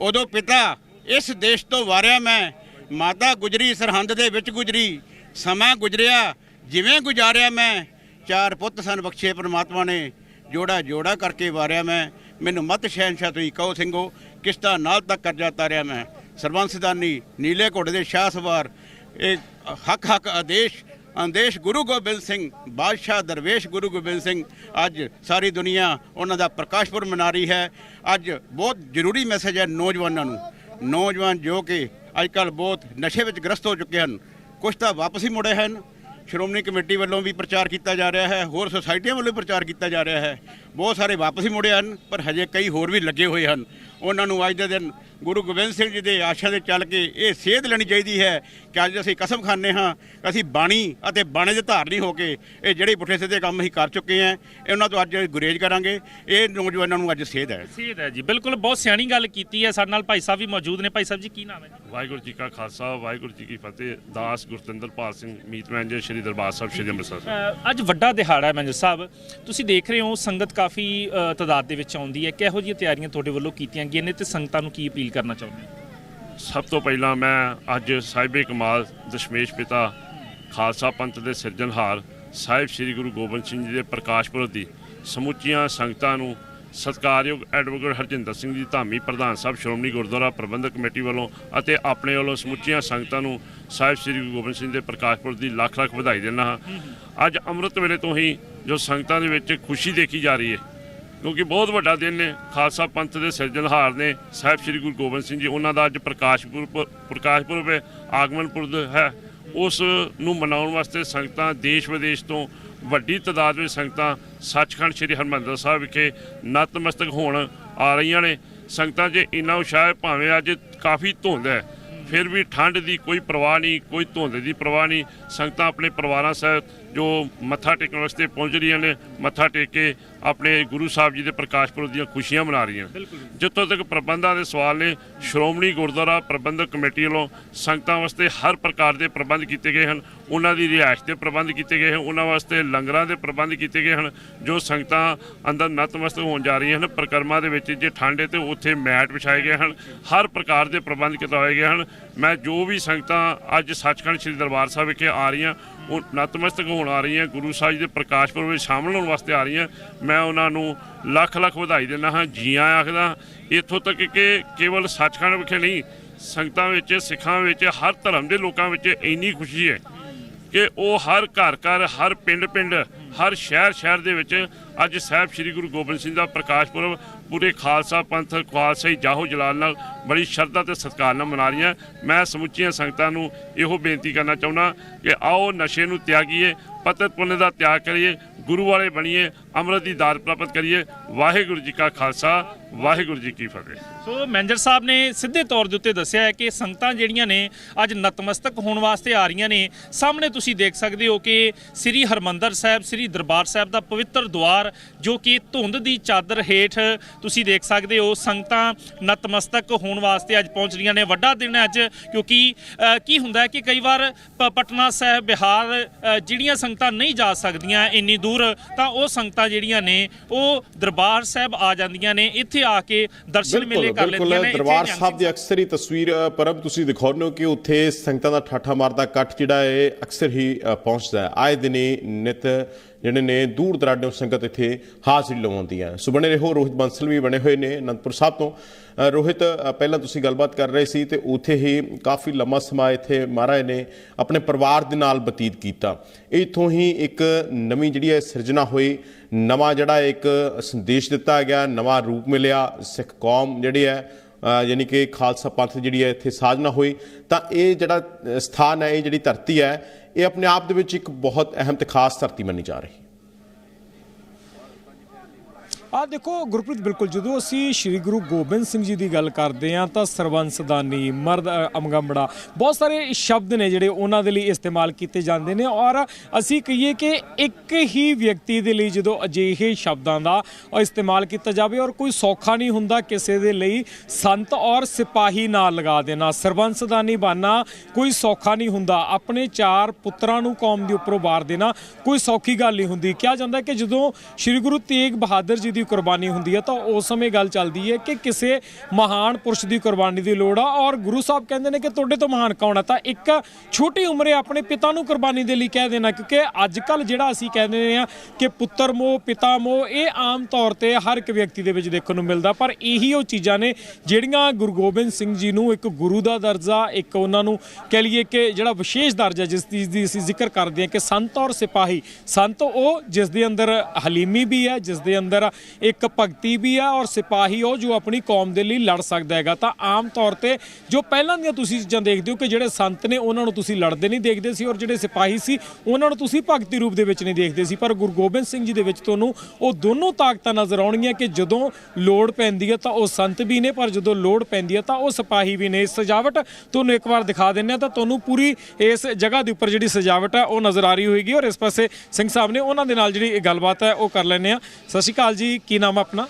ਉਦੋਂ ਪਿਤਾ ਇਸ ਦੇਸ਼ ਤੋਂ ਵਾਰਿਆ ਮੈਂ ਮਾਤਾ ਗੁਜਰੀ ਸਰਹੰਦ ਦੇ ਵਿੱਚ ਗੁਜਰੀ ਸਮਾਂ ਗੁਜਰਿਆ, ਜਿਵੇਂ ਗੁਜ਼ਾਰਿਆ ਮੈਂ, ਚਾਰ ਪੁੱਤ ਸਨ ਬਖਸ਼ੇ ਪ੍ਰਮਾਤਮਾ ਨੇ, ਜੋੜਾ ਜੋੜਾ ਕਰਕੇ ਵਾਰਿਆ ਮੈਂ, ਮੈਨੂੰ ਮਤ ਸ਼ਹਿਨਸ਼ਾਹ ਤੁਸੀਂ ਕਹੋ ਸਿੰਘੋ, ਕਿਸ਼ਤਾ ਨਾਲ ਤੱਕ ਕਰਜ਼ਾ ਤਾਰਿਆ ਮੈਂ ਸਰਬੰਸਦਾਨੀ ਨੀਲੇ ਘੋੜੇ ਦੇ ਸ਼ਾਹ ਸਵਾਰ, ਇਹ ਹੱਕ ਹੱਕ ਆਦੇਸ਼ ਅੰਦੇਸ਼ ਗੁਰੂ ਗੋਬਿੰਦ ਸਿੰਘ, ਬਾਦਸ਼ਾਹ ਦਰਵੇਸ਼ ਗੁਰੂ ਗੋਬਿੰਦ ਸਿੰਘ, ਅੱਜ ਸਾਰੀ ਦੁਨੀਆ ਉਹਨਾਂ ਦਾ ਪ੍ਰਕਾਸ਼ ਪੁਰਬ ਮਨਾ ਰਹੀ ਹੈ, ਅੱਜ ਬਹੁਤ ਜ਼ਰੂਰੀ ਮੈਸੇਜ ਹੈ ਨੌਜਵਾਨਾਂ ਨੂੰ, ਨੌਜਵਾਨ ਜੋ ਕਿ ਅੱਜ ਕੱਲ੍ਹ ਬਹੁਤ ਨਸ਼ੇ ਵਿੱਚ ਗ੍ਰਸਤ ਹੋ ਚੁੱਕੇ ਹਨ ਕੁਝ ਤਾਂ ਵਾਪਸ ਹੀ ਮੁੜੇ ਹਨ। ਸ਼੍ਰੋਮਣੀ ਕਮੇਟੀ ਵੱਲੋਂ ਵੀ ਪ੍ਰਚਾਰ ਕੀਤਾ ਜਾ ਰਿਹਾ ਹੈ, ਹੋਰ ਸੁਸਾਇਟੀਆਂ ਵੱਲੋਂ ਵੀ ਪ੍ਰਚਾਰ ਕੀਤਾ ਜਾ ਰਿਹਾ ਹੈ। ਬਹੁਤ ਸਾਰੇ ਵਾਪਸ ਹੀ ਮੁੜੇ ਹਨ ਪਰ ਹਜੇ ਕਈ ਹੋਰ ਵੀ ਲੱਗੇ ਹੋਏ ਹਨ। ਉਹਨਾਂ ਨੂੰ ਅੱਜ ਦੇ ਦਿਨ ਗੁਰੂ ਗੋਬਿੰਦ ਸਿੰਘ ਜੀ ਦੇ ਆਸ਼ਾ ਦੇ ਚੱਲ ਕੇ ਇਹ ਸੇਧ ਲੈਣੀ ਚਾਹੀਦੀ ਹੈ ਕਿ ਅੱਜ ਅਸੀਂ ਕਸਮ ਖਾਂਦੇ ਹਾਂ ਕਿ ਅਸੀਂ ਬਾਣੀ ਅਤੇ ਬਾਣੇ ਦੇ ਧਾਰਨੀ ਹੋ ਕੇ ਇਹ ਜਿਹੜੇ ਪੁੱਠੇ ਸਿੱਧੇ ਕੰਮ ਅਸੀਂ ਕਰ ਚੁੱਕੇ ਹਾਂ ਇਹਨਾਂ ਤੋਂ ਅੱਜ ਗੁਰੇਜ਼ ਕਰਾਂਗੇ। ਇਹ ਨੌਜਵਾਨਾਂ ਨੂੰ ਅੱਜ ਸੇਧ ਹੈ। ਸੇਧ ਹੈ ਜੀ ਬਿਲਕੁਲ ਬਹੁਤ ਸਿਆਣੀ ਗੱਲ ਕੀਤੀ ਹੈ ਸਾਡੇ ਨਾਲ ਭਾਈ ਸਾਹਿਬ ਵੀ ਮੌਜੂਦ ਨੇ। ਭਾਈ ਸਾਹਿਬ ਜੀ ਕੀ ਨਾਮ ਹੈ ਜੀ? ਵਾਹਿਗੁਰੂ ਜੀ ਕਾ ਖਾਲਸਾ ਵਾਹਿਗੁਰੂ ਜੀ ਕੀ ਫਤਿਹ। ਦਾਸ ਗੁਰਤਿੰਦਰਪਾਲ ਸਿੰਘ ਮੀਤਮੈਨ ਜੀ ਸ਼੍ਰੀ ਦਰਬਾਰ ਸਾਹਿਬ ਸ਼੍ਰੀ ਅੰਮ੍ਰਿਤਸਰ। ਅੱਜ ਵੱਡਾ ਦਿਹਾੜਾ ਹੈ ਮੈਨੇਜਰ ਸਾਹਿਬ। ਤੁਸੀਂ ਦੇਖ ਰਹੇ ਹੋ ਸੰਗਤ ਕਾਫੀ ਤਾਦਾਦ ਦੇ ਵਿੱਚ ਆਉਂਦੀ ਹੈ। ਕਿਹੋ ਜਿਹੀਆਂ ਤਿਆਰੀਆਂ ਤੁਹਾਡੇ ਵੱਲੋਂ ਕੀਤੀਆਂ ਗਈਆਂ ਨੇ ਤੇ ਸੰਗਤਾਂ ਨੂੰ ਕੀ ਅਪੀਲ ਕਰਨਾ ਚਾਹੁੰਦੇ ਹੋ? ਸਭ ਤੋਂ ਪਹਿਲਾਂ ਮੈਂ ਅੱਜ ਸਾਹਿਬੇ ਕਮਾਲ ਦਸ਼ਮੇਸ਼ ਪਿਤਾ ਖਾਲਸਾ ਪੰਥ ਦੇ ਸਿਰਜਣਹਾਰ ਸਾਹਿਬ ਸ੍ਰੀ ਗੁਰੂ ਗੋਬਿੰਦ ਸਿੰਘ ਜੀ ਦੇ ਪ੍ਰਕਾਸ਼ ਪੁਰਬ ਦੀ ਸਮੁੱਚੀਆਂ ਸੰਗਤਾਂ ਨੂੰ ਸਤਿਕਾਰਯੋਗ ਐਡਵੋਕੇਟ ਹਰਜਿੰਦਰ ਸਿੰਘ ਜੀ ਧਾਮੀ ਪ੍ਰਧਾਨ ਸਾਹਿਬ ਸ਼੍ਰੋਮਣੀ ਗੁਰਦੁਆਰਾ ਪ੍ਰਬੰਧਕ ਕਮੇਟੀ ਵੱਲੋਂ ਅਤੇ ਆਪਣੇ ਵੱਲੋਂ ਸਮੁੱਚੀਆਂ ਸੰਗਤਾਂ ਨੂੰ ਸਾਹਿਬ ਸ੍ਰੀ ਗੁਰੂ ਗੋਬਿੰਦ ਸਿੰਘ ਦੇ ਪ੍ਰਕਾਸ਼ ਪੁਰਬ ਦੀ ਲੱਖ ਲੱਖ ਵਧਾਈ ਦਿੰਦਾ ਹਾਂ। ਅੱਜ ਅੰਮ੍ਰਿਤ ਵੇਲੇ ਤੋਂ ਹੀ ਜੋ ਸੰਗਤਾਂ ਦੇ ਵਿੱਚ ਖੁਸ਼ੀ ਦੇਖੀ ਜਾ ਰਹੀ ਹੈ। ਕਿਉਂਕਿ ਬਹੁਤ ਵੱਡਾ ਦਿਨ ਨੇ, ਖਾਲਸਾ ਪੰਥ ਦੇ ਸਿਰਜਣਹਾਰ ਨੇ, ਸਾਹਿਬ ਸ੍ਰੀ ਗੁਰੂ ਗੋਬਿੰਦ ਸਿੰਘ ਜੀ, ਉਹਨਾਂ ਦਾ ਅੱਜ ਪ੍ਰਕਾਸ਼ ਪੁਰਬ ਪ੍ਰਕਾਸ਼ ਪੁਰਬ ਹੈ ਹੈ। ਉਸ ਨੂੰ ਮਨਾਉਣ ਵਾਸਤੇ ਸੰਗਤਾਂ ਦੇਸ਼ ਵਿਦੇਸ਼ ਤੋਂ ਵੱਡੀ ਤਾਦਾਦ ਵਿੱਚ ਸੰਗਤਾਂ ਸੱਚਖੰਡ ਸ੍ਰੀ ਹਰਿਮੰਦਰ ਸਾਹਿਬ ਵਿਖੇ ਨਤਮਸਤਕ ਹੋਣ ਆ ਰਹੀਆਂ ਨੇ। ਸੰਗਤਾਂ 'ਚ ਇੰਨਾ ਉਤਸ਼ਾਹ ਭਾਵੇਂ ਅੱਜ ਕਾਫੀ ਧੁੰਦ ਹੈ ਫਿਰ ਵੀ ਠੰਡ ਦੀ ਕੋਈ ਪਰਵਾਹ ਨਹੀਂ ਕੋਈ ਧੁੰਦ ਦੀ ਪਰਵਾਹ ਨਹੀਂ। ਸੰਗਤਾਂ ਆਪਣੇ ਪਰਿਵਾਰਾਂ ਸਹਿਤ ਜੋ ਮੱਥਾ ਟੇਕਣ ਵਾਸਤੇ ਪਹੁੰਚ ਰਹੀਆਂ ਨੇ ਮੱਥਾ ਟੇਕ ਕੇ ਆਪਣੇ ਗੁਰੂ ਸਾਹਿਬ ਜੀ ਦੇ ਪ੍ਰਕਾਸ਼ ਪੁਰਬ ਦੀਆਂ ਖੁਸ਼ੀਆਂ ਮਨਾ ਰਹੀਆਂ। ਜਿੱਥੋਂ ਤੱਕ ਪ੍ਰਬੰਧਾਂ ਦੇ ਸਵਾਲ ਨੇ ਸ਼੍ਰੋਮਣੀ ਗੁਰਦੁਆਰਾ ਪ੍ਰਬੰਧਕ ਕਮੇਟੀ ਵੱਲੋਂ ਸੰਗਤਾਂ ਵਾਸਤੇ ਹਰ ਪ੍ਰਕਾਰ ਦੇ ਪ੍ਰਬੰਧ ਕੀਤੇ ਗਏ ਹਨ। ਉਹਨਾਂ ਦੀ ਰਿਹਾਇਸ਼ ਦੇ ਪ੍ਰਬੰਧ ਕੀਤੇ ਗਏ ਹਨ, ਉਹਨਾਂ ਵਾਸਤੇ ਲੰਗਰਾਂ ਦੇ ਪ੍ਰਬੰਧ ਕੀਤੇ ਗਏ ਹਨ, ਜੋ ਸੰਗਤਾਂ ਅੰਦਰ ਨਤਮਸਤਕ ਹੋਣ ਜਾ ਰਹੀਆਂ ਹਨ, ਪ੍ਰਕਰਮਾ ਦੇ ਵਿੱਚ ਜੇ ਠੰਡ ਹੈ ਤੇ ਉੱਥੇ ਮੈਟ ਵਿਛਾਏ ਗਏ ਹਨ, ਹਰ ਪ੍ਰਕਾਰ ਦੇ ਪ੍ਰਬੰਧ ਕੀਤੇ ਗਏ ਹਨ। ਮੈਂ ਜੋ ਵੀ ਸੰਗਤਾਂ ਅੱਜ ਸੱਚਖੰਡ ਸ੍ਰੀ ਦਰਬਾਰ ਸਾਹਿਬ ਵਿਖੇ ਆ ਰਹੀਆਂ, ਉਹ ਨਤਮਸਤਕ ਹੋਣ ਆ ਰਹੀਆਂ, ਗੁਰੂ ਸਾਹਿਬ ਜੀ ਦੇ ਪ੍ਰਕਾਸ਼ ਪੁਰਬ ਵਿੱਚ ਸ਼ਾਮਲ ਹੋਣ ਵਾਸਤੇ ਆ ਰਹੀਆਂ, ਮੈਂ ਉਹਨਾਂ ਨੂੰ ਲੱਖ ਲੱਖ ਵਧਾਈ ਦਿੰਦਾ ਹਾਂ ਜੀਆਂ ਆਇਆਂ ਆਖਦਾ, ਇੱਥੋਂ ਤੱਕ ਕਿ ਕੇਵਲ ਸੱਚਖੰਡ ਵਿਖੇ ਨਹੀਂ, ਸੰਗਤਾਂ ਵਿੱਚ, ਸਿੱਖਾਂ ਵਿੱਚ, ਹਰ ਧਰਮ ਦੇ ਲੋਕਾਂ ਵਿੱਚ ਇੰਨੀ ਖੁਸ਼ੀ ਹੈ। ਕਿ ਉਹ ਹਰ ਘਰ ਘਰ, ਹਰ ਪਿੰਡ ਪਿੰਡ, ਹਰ ਸ਼ਹਿਰ ਸ਼ਹਿਰ ਦੇ ਵਿੱਚ ਅੱਜ ਸਾਹਿਬ ਸ੍ਰੀ ਗੁਰੂ ਗੋਬਿੰਦ ਸਿੰਘ ਦਾ ਪ੍ਰਕਾਸ਼ ਪੁਰਬ ਪੂਰੇ ਖਾਲਸਾ ਪੰਥ ਖਾਲਸਾਈ ਜਾਹੋ ਜਲਾਲ ਨਾਲ ਬੜੀ ਸ਼ਰਧਾ ਤੇ ਸਤਿਕਾਰ ਨਾਲ ਮਨਾ ਰਹੀਆਂ। ਮੈਂ ਸਮੁੱਚੀਆਂ ਸੰਗਤਾਂ ਨੂੰ ਇਹੋ ਬੇਨਤੀ ਕਰਨਾ ਚਾਹੁੰਦਾ ਕਿ ਆਓ ਨਸ਼ੇ ਨੂੰ ਤਿਆਗੀਏ ਪਤਤ ਪੁੰਨ ਦਾ ਤਿਆਗ ਕਰੀਏ, ਗੁਰੂ ਵਾਲੇ ਬਣੀਏ, ਅੰਮ੍ਰਿਤ ਦੀ ਦਾਤ ਪ੍ਰਾਪਤ ਕਰੀਏ। ਵਾਹਿਗੁਰੂ ਜੀ ਕਾ ਖਾਲਸਾ, ਵਾਹਿਗੁਰੂ ਜੀ ਕੀ ਫਤਿਹ। ਸੋ ਮੈਨੇਜਰ ਸਾਹਿਬ ਨੇ ਸਿੱਧੇ ਤੌਰ ਦੇ ਉੱਤੇ ਦੱਸਿਆ ਹੈ ਕਿ ਸੰਗਤਾਂ ਜਿਹੜੀਆਂ ਨੇ ਅੱਜ ਨਤਮਸਤਕ ਹੋਣ ਵਾਸਤੇ ਆ ਰਹੀਆਂ ਨੇ, ਸਾਹਮਣੇ ਤੁਸੀਂ ਦੇਖ ਸਕਦੇ ਹੋ ਕਿ ਸ੍ਰੀ ਹਰਮੰਦਰ ਸਾਹਿਬ, ਸ੍ਰੀ ਦਰਬਾਰ ਸਾਹਿਬ ਦਾ ਪਵਿੱਤਰ ਦੁਆਰ, ਜੋ ਕਿ ਧੁੰਦ ਦੀ ਚਾਦਰ ਹੇਠ ਤੁਸੀਂ ਦੇਖ ਸਕਦੇ ਹੋ, ਸੰਗਤਾਂ ਨਤਮਸਤਕ ਹੋਣ ਵਾਸਤੇ ਅੱਜ ਪਹੁੰਚ ਰਹੀਆਂ ਨੇ। ਵੱਡਾ ਦਿਨ ਹੈ ਅੱਜ, ਕਿਉਂਕਿ ਕੀ ਹੁੰਦਾ ਹੈ ਕਿ ਕਈ ਵਾਰ ਪ- ਪਟਨਾ ਸਾਹਿਬ, ਬਿਹਾਰ ਜਿਹੜੀਆਂ ਸੰਗਤਾਂ ਨਹੀਂ ਜਾ ਸਕਦੀਆਂ ਇੰਨੀ ਦੂਰ ਤਾਂ ਉਹ ਸੰਗਤਾਂ ਜਿਹੜੀਆਂ ਨੇ ਉਹ ਦਰਬਾਰ ਸਾਹਿਬ ਆ ਜਾਂਦੀਆਂ ਨੇ ਇੱਥੇ ਆ ਕੇ ਦਰਸ਼ਨ ਮੇਲੇ ਕਰ ਲੈਂਦੀਆਂ ਨੇ ਦਰਬਾਰ ਸਾਹਿਬ ਦੀ ਅਕਸਰ ਹੀ ਤਸਵੀਰ ਅ, ਪਰਬ ਤੁਸੀਂ ਦਿਖਾਉਂਦੇ ਹੋ ਕਿ ਉੱਥੇ ਸੰਗਤਾਂ ਦਾ ਠਾਠਾ ਮਾਰਦਾ ਇਕੱਠ ਜਿਹੜਾ ਹੈ ਅਕਸਰ ਹੀ ਪਹੁੰਚਦਾ ਹੈ। ਆਏ ਦਿਨੇ ਨਿਤ ਜਿਹੜੇ ਨੇ ਦੂਰ ਦਰਾਡੋਂ ਸੰਗਤ ਇੱਥੇ ਹਾਜ਼ਰੀ ਲਵਾਉਂਦੀ ਹੈ। ਸੋ ਬਣੇ ਰਹੋ, ਰੋਹਿਤ ਬੰਸਲ ਵੀ ਬਣੇ ਹੋਏ ਨੇ ਅਨੰਦਪੁਰ ਸਾਹਿਬ ਤੋਂ। ਰੋਹਿਤ ਪਹਿਲਾਂ ਤੁਸੀਂ ਗੱਲਬਾਤ ਕਰ ਰਹੇ ਸੀ ਤੇ ਉੱਥੇ ਹੀ ਕਾਫੀ ਲੰਮਾ ਸਮਾਂ ਇੱਥੇ ਮਹਾਰਾਜ ਨੇ ਆਪਣੇ ਪਰਿਵਾਰ ਦੇ ਨਾਲ ਬਤੀਤ ਕੀਤਾ। ਇੱਥੋਂ ਹੀ ਇੱਕ ਨਵੀਂ ਜਿਹੜੀ ਹੈ ਸਿਰਜਣਾ ਹੋਈ। ਨਵਾਂ ਜਿਹੜਾ ਇੱਕ ਸੰਦੇਸ਼ ਦਿੱਤਾ ਗਿਆ, ਨਵਾਂ ਰੂਪ ਮਿਲਿਆ। ਸਿੱਖ ਕੌਮ ਜਿਹੜੀ ਹੈ ਯਾਨੀ ਕਿ ਖਾਲਸਾ ਪੰਥ ਜਿਹੜੀ ਹੈ ਇੱਥੇ ਸਾਜਨਾ ਹੋਈ, ਤਾਂ ਇਹ ਜਿਹੜਾ ਸਥਾਨ ਹੈ, ਇਹ ਜਿਹੜੀ ਧਰਤੀ ਹੈ, ਇਹ ਆਪਣੇ ਆਪ ਦੇ ਵਿੱਚ ਇੱਕ ਬਹੁਤ ਅਹਿਮ ਤੇ ਖਾਸ ਧਰਤੀ ਮੰਨੀ ਜਾ ਰਹੀ ਹੈ। ਆ ਦੇਖੋ, ਗੁਰਪ੍ਰੀਤ, ਬਿਲਕੁਲ ਜਦੋਂ ਅਸੀਂ ਸ੍ਰੀ ਗੁਰੂ ਗੋਬਿੰਦ ਸਿੰਘ ਜੀ ਦੀ ਗੱਲ ਕਰਦੇ ਆ ਤਾਂ ਸਰਵੰਸਦਾਨੀ ਮਰਦ ਅਮਗੰਬੜਾ, ਬਹੁਤ ਸਾਰੇ ਸ਼ਬਦ ਨੇ ਜਿਹੜੇ ਉਹਨਾਂ ਦੇ ਲਈ ਇਸਤੇਮਾਲ ਕੀਤੇ ਜਾਂਦੇ ਨੇ ਔਰ ਅਸੀਂ ਕਹੀਏ ਕਿ ਇੱਕ ਹੀ ਵਿਅਕਤੀ ਦੇ ਲਈ ਜਦੋਂ ਅਜਿਹੇ ਸ਼ਬਦਾਂ ਦਾ ਇਸਤੇਮਾਲ ਕੀਤਾ ਜਾਵੇ ਔਰ ਕੋਈ ਸੌਖਾ ਨਹੀਂ ਹੁੰਦਾ ਕਿਸੇ ਦੇ ਲਈ ਸੰਤ ਔਰ ਸਿਪਾਹੀ ਨਾਲ ਲਗਾ ਦੇਣਾ ਸਰਵੰਸਦਾਨੀ ਬਾਨਾ ਕੋਈ ਸੌਖਾ ਨਹੀਂ ਹੁੰਦਾ, ਆਪਣੇ ਚਾਰ ਪੁੱਤਰਾਂ ਨੂੰ ਕੌਮ ਦੇ ਉੱਪਰੋਂ ਵਾਰ ਦੇਣਾ ਕੋਈ ਸੌਖੀ ਗੱਲ ਨਹੀਂ ਹੁੰਦੀ। ਕਿਹਾ ਜਾਂਦਾ ਕਿ ਜਦੋਂ ਸ੍ਰੀ ਗੁਰੂ ਤੇਗ ਬਹਾਦਰ ਜੀ ਦੀ ਕੁਰਬਾਨੀ ਹੁੰਦੀ ਹੈ ਤਾਂ ਉਸ ਸਮੇਂ ਗੱਲ ਚੱਲਦੀ ਹੈ ਕਿ ਕਿਸੇ ਮਹਾਨ ਪੁਰਸ਼ ਦੀ ਕੁਰਬਾਨੀ ਦੀ ਲੋੜ ਆ ਔਰ ਗੁਰੂ ਸਾਹਿਬ ਕਹਿੰਦੇ ਨੇ ਕਿ ਤੁਹਾਡੇ ਤੋਂ ਮਹਾਨ ਕੌਣ ਆ? ਤਾਂ ਇੱਕ ਛੋਟੀ ਉਮਰੇ ਆਪਣੇ ਪਿਤਾ ਨੂੰ ਕੁਰਬਾਨੀ ਦੇ ਲਈ ਕਹਿ ਦੇਣਾ, ਕਿਉਂਕਿ ਅੱਜ ਕੱਲ ਜਿਹੜਾ ਅਸੀਂ ਕਹਿੰਦੇ ਆ ਕਿ ਪੁੱਤਰ ਮੋਹ, ਪਿਤਾ ਮੋਹ, ਇਹ ਆਮ ਤੌਰ ਤੇ ਹਰ ਇੱਕ ਵਿਅਕਤੀ ਦੇ ਵਿੱਚ ਦੇਖਣ ਨੂੰ ਮਿਲਦਾ, ਪਰ ਇਹੀ ਉਹ ਚੀਜ਼ਾਂ ਨੇ ਜਿਹੜੀਆਂ ਗੁਰੂ ਗੋਬਿੰਦ ਸਿੰਘ ਜੀ ਨੂੰ ਇੱਕ ਗੁਰੂ ਦਾ ਦਰਜਾ, ਇੱਕ ਉਹਨਾਂ ਨੂੰ ਕਹਿ ਲਈਏ ਕਿ ਜਿਹੜਾ ਵਿਸ਼ੇਸ਼ ਦਰਜਾ ਜਿਸ ਚੀਜ਼ ਦੀ ਅਸੀਂ ਜ਼ਿਕਰ ਕਰਦੇ ਹਾਂ ਕਿ ਸੰਤ ਔਰ ਸਿਪਾਹੀ, ਸੰਤ ਉਹ ਜਿਸ ਦੇ ਅੰਦਰ ਹਲੀਮੀ ਵੀ ਹੈ, ਜਿਸ ਦੇ ਅੰਦਰ ਇੱਕ ਭਗਤੀ ਵੀ ਹੈ ਔਰ ਸਿਪਾਹੀ ਉਹ ਜੋ ਆਪਣੀ ਕੌਮ ਦੇ ਲਈ ਲੜ ਸਕਦਾ ਹੈਗਾ। ਤਾਂ ਆਮ ਤੌਰ ਤੇ ਜੋ ਪਹਿਲਾਂ ਦੀਆਂ ਤੁਸੀਂ ਚੀਜ਼ਾਂ ਦੇਖਦੇ ਹੋ ਕਿ ਜਿਹੜੇ ਸੰਤ ਨੇ ਉਹਨਾਂ ਨੂੰ ਤੁਸੀਂ ਲੜਦੇ ਨਹੀਂ ਦੇਖਦੇ ਸੀ ਔਰ ਜਿਹੜੇ ਸਿਪਾਹੀ ਸੀ ਉਹਨਾਂ ਨੂੰ ਤੁਸੀਂ ਭਗਤੀ ਰੂਪ ਦੇ ਵਿੱਚ ਨਹੀਂ ਦੇਖਦੇ ਸੀ। ਪਰ ਗੁਰੂ ਗੋਬਿੰਦ ਸਿੰਘ ਜੀ ਦੇ ਵਿੱਚ ਤੁਹਾਨੂੰ ਉਹ ਦੋਨੋਂ ਤਾਕਤਾਂ ਨਜ਼ਰ ਆਉਣਗੀਆਂ ਕਿ ਜਦੋਂ ਲੋੜ ਪੈਂਦੀ ਹੈ ਤਾਂ ਉਹ ਸੰਤ ਵੀ ਨੇ, ਪਰ ਜਦੋਂ ਲੋੜ ਪੈਂਦੀ ਹੈ ਤਾਂ ਉਹ ਸਿਪਾਹੀ ਵੀ ਨੇ। ਸਜਾਵਟ ਤੁਹਾਨੂੰ ਇੱਕ ਵਾਰ ਦਿਖਾ ਦਿੰਨੇ ਆ ਤਾਂ ਤੁਹਾਨੂੰ ਪੂਰੀ ਇਸ ਜਗ੍ਹਾ ਦੇ ਉੱਪਰ ਜਿਹੜੀ ਸਜਾਵਟ ਹੈ ਉਹ ਨਜ਼ਰ ਆ ਰਹੀ ਹੋਏਗੀ ਔਰ ਇਸ ਪਾਸੇ ਸਿੰਘ ਸਾਹਿਬ ਨੇ ਉਹਨਾਂ ਦੇ ਨਾਲ ਜਿਹੜੀ ਗੱਲਬਾਤ ਹੈ ਉਹ ਕਰ ਲੈਂਦੇ ਆ। ਸਤਿ ਸ਼੍ਰੀ ਅਕਾਲ ਜੀ ਕੀ ਨਾਮ ਆਪਣਾ?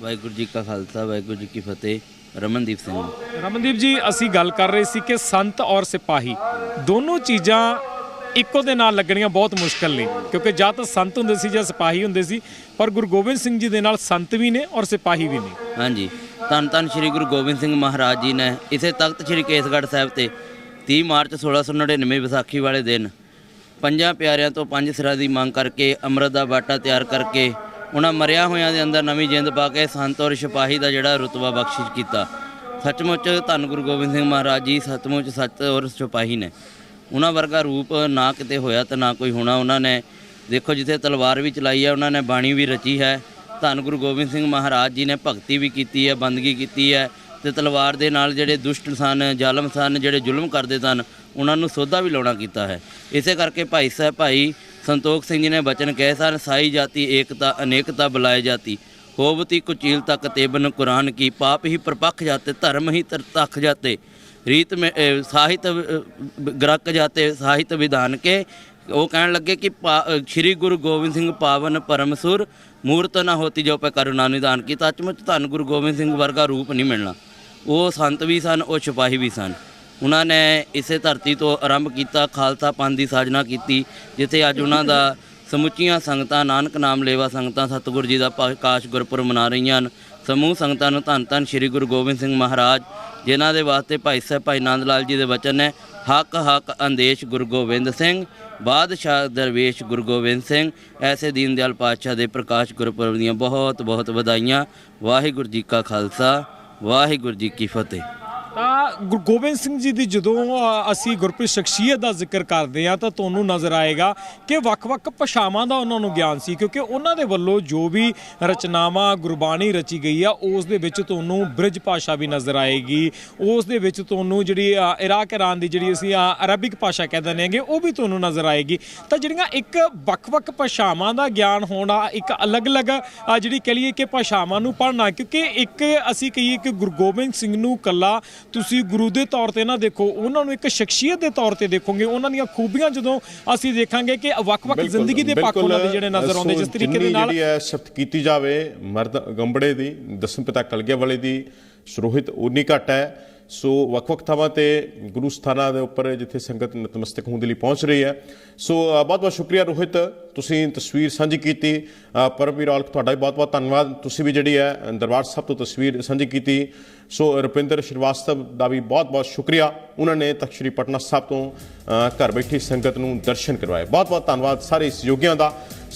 ਵਾਹਿਗੁਰੂ ਜੀ ਕਾ ਖਾਲਸਾ ਵਾਹਿਗੁਰੂ ਜੀ ਕੀ ਫਤਿਹ। ਰਮਨਦੀਪ ਸਿੰਘ। ਰਮਨਦੀਪ ਜੀ ਅਸੀਂ ਗੱਲ ਕਰ ਰਹੇ ਸੀ ਕਿ ਸੰਤ ਔਰ ਸਿਪਾਹੀ ਦੋਨੋਂ ਚੀਜ਼ਾਂ ਇੱਕੋ ਦੇ ਨਾਲ ਲੱਗਣੀਆਂ ਬਹੁਤ ਮੁਸ਼ਕਲ ਨੇ ਕਿਉਂਕਿ ਜਾਂ ਤਾਂ ਸੰਤ ਹੁੰਦੇ ਸੀ ਜਾਂ ਸਿਪਾਹੀ ਹੁੰਦੇ ਸੀ ਪਰ ਗੁਰੂ ਗੋਬਿੰਦ ਸਿੰਘ ਜੀ ਦੇ ਨਾਲ ਸੰਤ ਵੀ ਨੇ ਔਰ ਸਿਪਾਹੀ ਵੀ ਨੇ। ਹਾਂਜੀ। ਧੰਨ ਧੰਨ ਸ੍ਰੀ ਗੁਰੂ ਗੋਬਿੰਦ ਸਿੰਘ ਮਹਾਰਾਜ ਜੀ ਨੇ ਇਸੇ ਤਖਤ ਸ੍ਰੀ ਕੇਸਗੜ੍ਹ ਸਾਹਿਬ ਤੇ 30 ਮਾਰਚ 1699 ਵਿਸਾਖੀ ਵਾਲੇ ਦਿਨ ਪੰਜਾਂ ਪਿਆਰਿਆਂ ਤੋਂ ਪੰਜ ਸਿਰਾਂ ਦੀ ਮੰਗ ਕਰਕੇ ਅੰਮ੍ਰਿਤ ਦਾ ਬਾਟਾ ਤਿਆਰ ਕਰਕੇ ਉਹਨਾਂ ਮਰਿਆ ਹੋਇਆਂ ਦੇ ਅੰਦਰ ਨਵੀਂ ਜਿੰਦ ਪਾ ਕੇ ਸੰਤ ਔਰ ਸਿਪਾਹੀ ਦਾ ਜਿਹੜਾ ਰੁਤਬਾ ਬਖਸ਼ਿਸ਼ ਕੀਤਾ। ਸੱਚਮੁੱਚ ਧੰਨ ਗੁਰੂ ਗੋਬਿੰਦ ਸਿੰਘ ਮਹਾਰਾਜ ਜੀ ਸੱਚਮੁੱਚ ਸੱਚ ਔਰ ਸਿਪਾਹੀ ਨੇ। ਉਹਨਾਂ ਵਰਗਾ ਰੂਪ ਨਾ ਕਿਤੇ ਹੋਇਆ ਤੇ ਨਾ ਕੋਈ ਹੋਣਾ। ਉਹਨਾਂ ਨੇ ਦੇਖੋ ਜਿੱਥੇ ਤਲਵਾਰ ਵੀ ਚਲਾਈ ਹੈ, ਉਹਨਾਂ ਨੇ ਬਾਣੀ ਵੀ ਰਚੀ ਹੈ। ਧੰਨ ਗੁਰੂ ਗੋਬਿੰਦ ਸਿੰਘ ਮਹਾਰਾਜ ਜੀ ਨੇ ਭਗਤੀ ਵੀ ਕੀਤੀ ਹੈ, ਬੰਦਗੀ ਕੀਤੀ ਹੈ ਤੇ ਤਲਵਾਰ ਦੇ ਨਾਲ ਜਿਹੜੇ ਦੁਸ਼ਟ ਸਨ, ਜ਼ਾਲਮ ਸਨ, ਜਿਹੜੇ ਜ਼ੁਲਮ ਕਰਦੇ ਸਨ, ਉਹਨਾਂ ਨੂੰ ਸੋਧਾ ਵੀ ਲਾਉਣਾ ਕੀਤਾ ਹੈ। ਇਸੇ ਕਰਕੇ ਭਾਈ ਸਾਹਿਬ, ਭਾਈ ਸੰਤੋਖ ਸਿੰਘ ਜੀ ਨੇ ਬਚਨ ਕਹੇ ਸਨ ਸਾਈ ਜਾਤੀ, ਏਕਤਾ, ਅਨੇਕਤਾ ਬੁਲਾਏ ਜਾਤੀ। ਹੋਵਤੀ ਕੁਚੀਲ ਤੱਕ ਤੇਬਨ ਕੁਰਾਨ ਕੀ, ਪਾਪ ਹੀ ਪ੍ਰਪੱਖ ਜਾਤੇ, ਧਰਮ ਹੀ ਤਰਤਖ ਜਾਤੇ। ਰੀਤ ਮੇ ਸਾਹਿਤ ਗ੍ਰਕ ਜਾਤੇ, ਸਾਹਿਤ ਵਿਧਾਨ ਕੇ। ਉਹ ਕਹਿਣ ਲੱਗੇ ਕਿ ਪਾ- ਸ਼੍ਰੀ ਗੁਰੂ ਗੋਬਿੰਦ ਸਿੰਘ ਪਾਵਨ ਪਰਮਸੁਰ ਮੂਰਤ ਨਾ ਹੋਤੀ ਜੋ ਪੈ ਕਰੁਣਾ ਨਿਦਾਨ ਕੀ, ਸੱਚਮੁੱਚ ਧੰਨ ਗੁਰੂ ਗੋਬਿੰਦ ਸਿੰਘ ਵਰਗਾ ਰੂਪ ਨਹੀਂ ਮਿਲਣਾ। ਉਹ ਸੰਤ ਵੀ ਸਨ, ਉਹ ਸਿਪਾਹੀ ਵੀ ਸਨ। ਉਹਨਾਂ ਨੇ ਇਸੇ ਧਰਤੀ ਤੋਂ ਆਰੰਭ ਕੀਤਾ, ਖਾਲਸਾ ਪੰਥ ਦੀ ਸਾਜਨਾ ਕੀਤੀ, ਜਿੱਥੇ ਅੱਜ ਉਹਨਾਂ ਦਾ ਸਮੁੱਚੀਆਂ ਸੰਗਤਾਂ, ਨਾਨਕ ਨਾਮ ਲੇਵਾ ਸੰਗਤਾਂ, ਸਤਿਗੁਰੂ ਜੀ ਦਾ ਪ੍ਰਕਾਸ਼ ਗੁਰਪੁਰਬ ਮਨਾ ਰਹੀਆਂ ਹਨ। ਸਮੂਹ ਸੰਗਤਾਂ ਨੂੰ ਧੰਨ ਧੰਨ ਸ੍ਰੀ ਗੁਰੂ ਗੋਬਿੰਦ ਸਿੰਘ ਮਹਾਰਾਜ, ਜਿਨ੍ਹਾਂ ਦੇ ਵਾਸਤੇ ਭਾਈ ਸਾਹਿਬ ਭਾਈ ਨੰਦ ਲਾਲ ਜੀ ਦੇ ਵਚਨ ਨੇ, ਹੱਕ ਹੱਕ ਅੰਦੇਸ਼ ਗੁਰੂ ਗੋਬਿੰਦ ਸਿੰਘ, ਬਾਦਸ਼ਾਹ ਦਰਵੇਸ਼ ਗੁਰੂ ਗੋਬਿੰਦ ਸਿੰਘ, ਐਸੇ ਦੀਨ ਦਿਆਲ ਪਾਤਸ਼ਾਹ ਦੇ ਪ੍ਰਕਾਸ਼ ਗੁਰਪੁਰਬ ਦੀਆਂ ਬਹੁਤ ਬਹੁਤ ਵਧਾਈਆਂ। ਵਾਹਿਗੁਰੂ ਜੀ ਕਾ ਖਾਲਸਾ, ਵਾਹਿਗੁਰੂ ਜੀ ਕੀ ਫਤਿਹ। ਗੁਰੂ ਗੋਬਿੰਦ ਸਿੰਘ ਜੀ ਦੀ ਜਦੋਂ ਅਸੀਂ ਗੁਰਪ੍ਰੀਤ ਸ਼ਖਸੀਅਤ ਦਾ ਜ਼ਿਕਰ ਕਰਦੇ ਆ ਤਾਂ ਤੁਹਾਨੂੰ ਨਜ਼ਰ ਆਏਗਾ ਕਿ ਵੱਖ-ਵੱਖ ਭਾਸ਼ਾਵਾਂ ਦਾ ਉਹਨਾਂ ਨੂੰ ਗਿਆਨ ਸੀ ਕਿਉਂਕਿ ਉਹਨਾਂ ਦੇ ਵੱਲੋਂ ਜੋ ਵੀ ਰਚਨਾਵਾਂ ਗੁਰਬਾਣੀ ਰਚੀ ਗਈ ਆ ਉਸ ਦੇ ਵਿੱਚ ਤੁਹਾਨੂੰ ਬ੍ਰਿਜ ਭਾਸ਼ਾ ਵੀ ਨਜ਼ਰ ਆਏਗੀ। ਉਸ ਦੇ ਵਿੱਚ ਤੁਹਾਨੂੰ ਜਿਹੜੀ ਇਰਾਕ ਇਰਾਨ ਦੀ ਜਿਹੜੀ ਅਸੀਂ ਅ, ਅਰਬਿਕ ਭਾਸ਼ਾ ਕਹਿ ਦਿੰਦੇ ਹੈਗੇ ਉਹ ਵੀ ਤੁਹਾਨੂੰ ਨਜ਼ਰ ਆਏਗੀ। ਤਾਂ ਜਿਹੜੀਆਂ ਇੱਕ ਵੱਖ-ਵੱਖ ਭਾਸ਼ਾਵਾਂ ਦਾ ਗਿਆਨ ਹੋਣਾ ਇੱਕ ਅਲੱਗ-ਅਲੱਗ ਜਿਹੜੀ ਕਹ ਲਈਏ ਕਿ ਭਾਸ਼ਾਵਾਂ ਨੂੰ ਪੜ੍ਹਨਾ ਕਿਉਂਕਿ ਇੱਕ ਅਸੀਂ ਕਹੀਏ ਕਿ ਗੁਰੂ ਗੋਬਿੰਦ ਸਿੰਘ ਨੂੰ ਕੱਲਾ ਤੁਸੀਂ ਗੁਰੂ ਦੇ ਤੌਰ ਤੇ ਨਾ ਦੇਖੋ ਉਹਨਾਂ ਨੂੰ ਇੱਕ ਸ਼ਖਸੀਅਤ ਦੇ ਤੌਰ ਤੇ ਦੇਖੋਗੇ ਉਹਨਾਂ ਦੀਆਂ ਖੂਬੀਆਂ ਜਦੋਂ ਅਸੀਂ ਦੇਖਾਂਗੇ ਕਿ ਵੱਖ-ਵੱਖ ਜ਼ਿੰਦਗੀ ਦੇ ਪੱਖ ਉਹਨਾਂ ਦੇ ਜਿਹੜੇ ਨਜ਼ਰ ਆਉਂਦੇ ਜਿਸ ਤਰੀਕੇ ਦੇ ਨਾਲ ਜਿਹੜੀ ਹੈ ਸਿਫਤ ਕੀਤੀ ਜਾਵੇ ਮਰਦ ਗੰਬੜੇ ਦੀ ਦਸਮ ਪਿਤਾ ਕਲਗੇ ਵਾਲੇ ਦੀ ਸਰੋਹਿਤ ਉਨੀ ਘੱਟ ਹੈ। ਸੋ ਵੱਖ-ਵੱਖ ਥਾਵਾਂ ਤੇ ਗੁਰੂ ਸਥਾਨਾਂ ਦੇ ਉੱਪਰ ਜਿੱਥੇ ਸੰਗਤ ਨਤਮਸਤਕ ਹੋਣ ਦੇ ਲਈ ਪਹੁੰਚ ਰਹੀ ਹੈ। ਸੋ ਬਹੁਤ-ਬਹੁਤ ਸ਼ੁਕਰੀਆ ਰੋਹਿਤ, ਤੁਸੀਂ ਤਸਵੀਰ ਸਾਂਝੀ ਕੀਤੀ। ਪਰਮਵੀਰ ਔਲਖ, ਤੁਹਾਡਾ ਵੀ ਬਹੁਤ-ਬਹੁਤ ਧੰਨਵਾਦ। ਤੁਸੀਂ ਵੀ ਜਿਹੜੀ ਹੈ ਦਰਬਾਰ ਸਾਹਿਬ ਤੋਂ ਤਸਵੀਰ ਸਾਂਝੀ ਕੀਤੀ। ਸੋ, ਰੁਪਿੰਦਰ ਸ਼੍ਰੀਵਾਸਤਵ ਦਾ ਵੀ ਬਹੁਤ-ਬਹੁਤ ਸ਼ੁਕਰੀਆ। ਉਹਨਾਂ ਨੇ ਤਖਤ ਸ੍ਰੀ ਪਟਨਾ ਸਾਹਿਬ ਤੋਂ ਘਰ ਬੈਠੀ ਸੰਗਤ ਨੂੰ ਦਰਸ਼ਨ ਕਰਵਾਏ। ਬਹੁਤ-ਬਹੁਤ ਧੰਨਵਾਦ ਸਾਰੇ ਸਹਿਯੋਗੀਆਂ ਦਾ।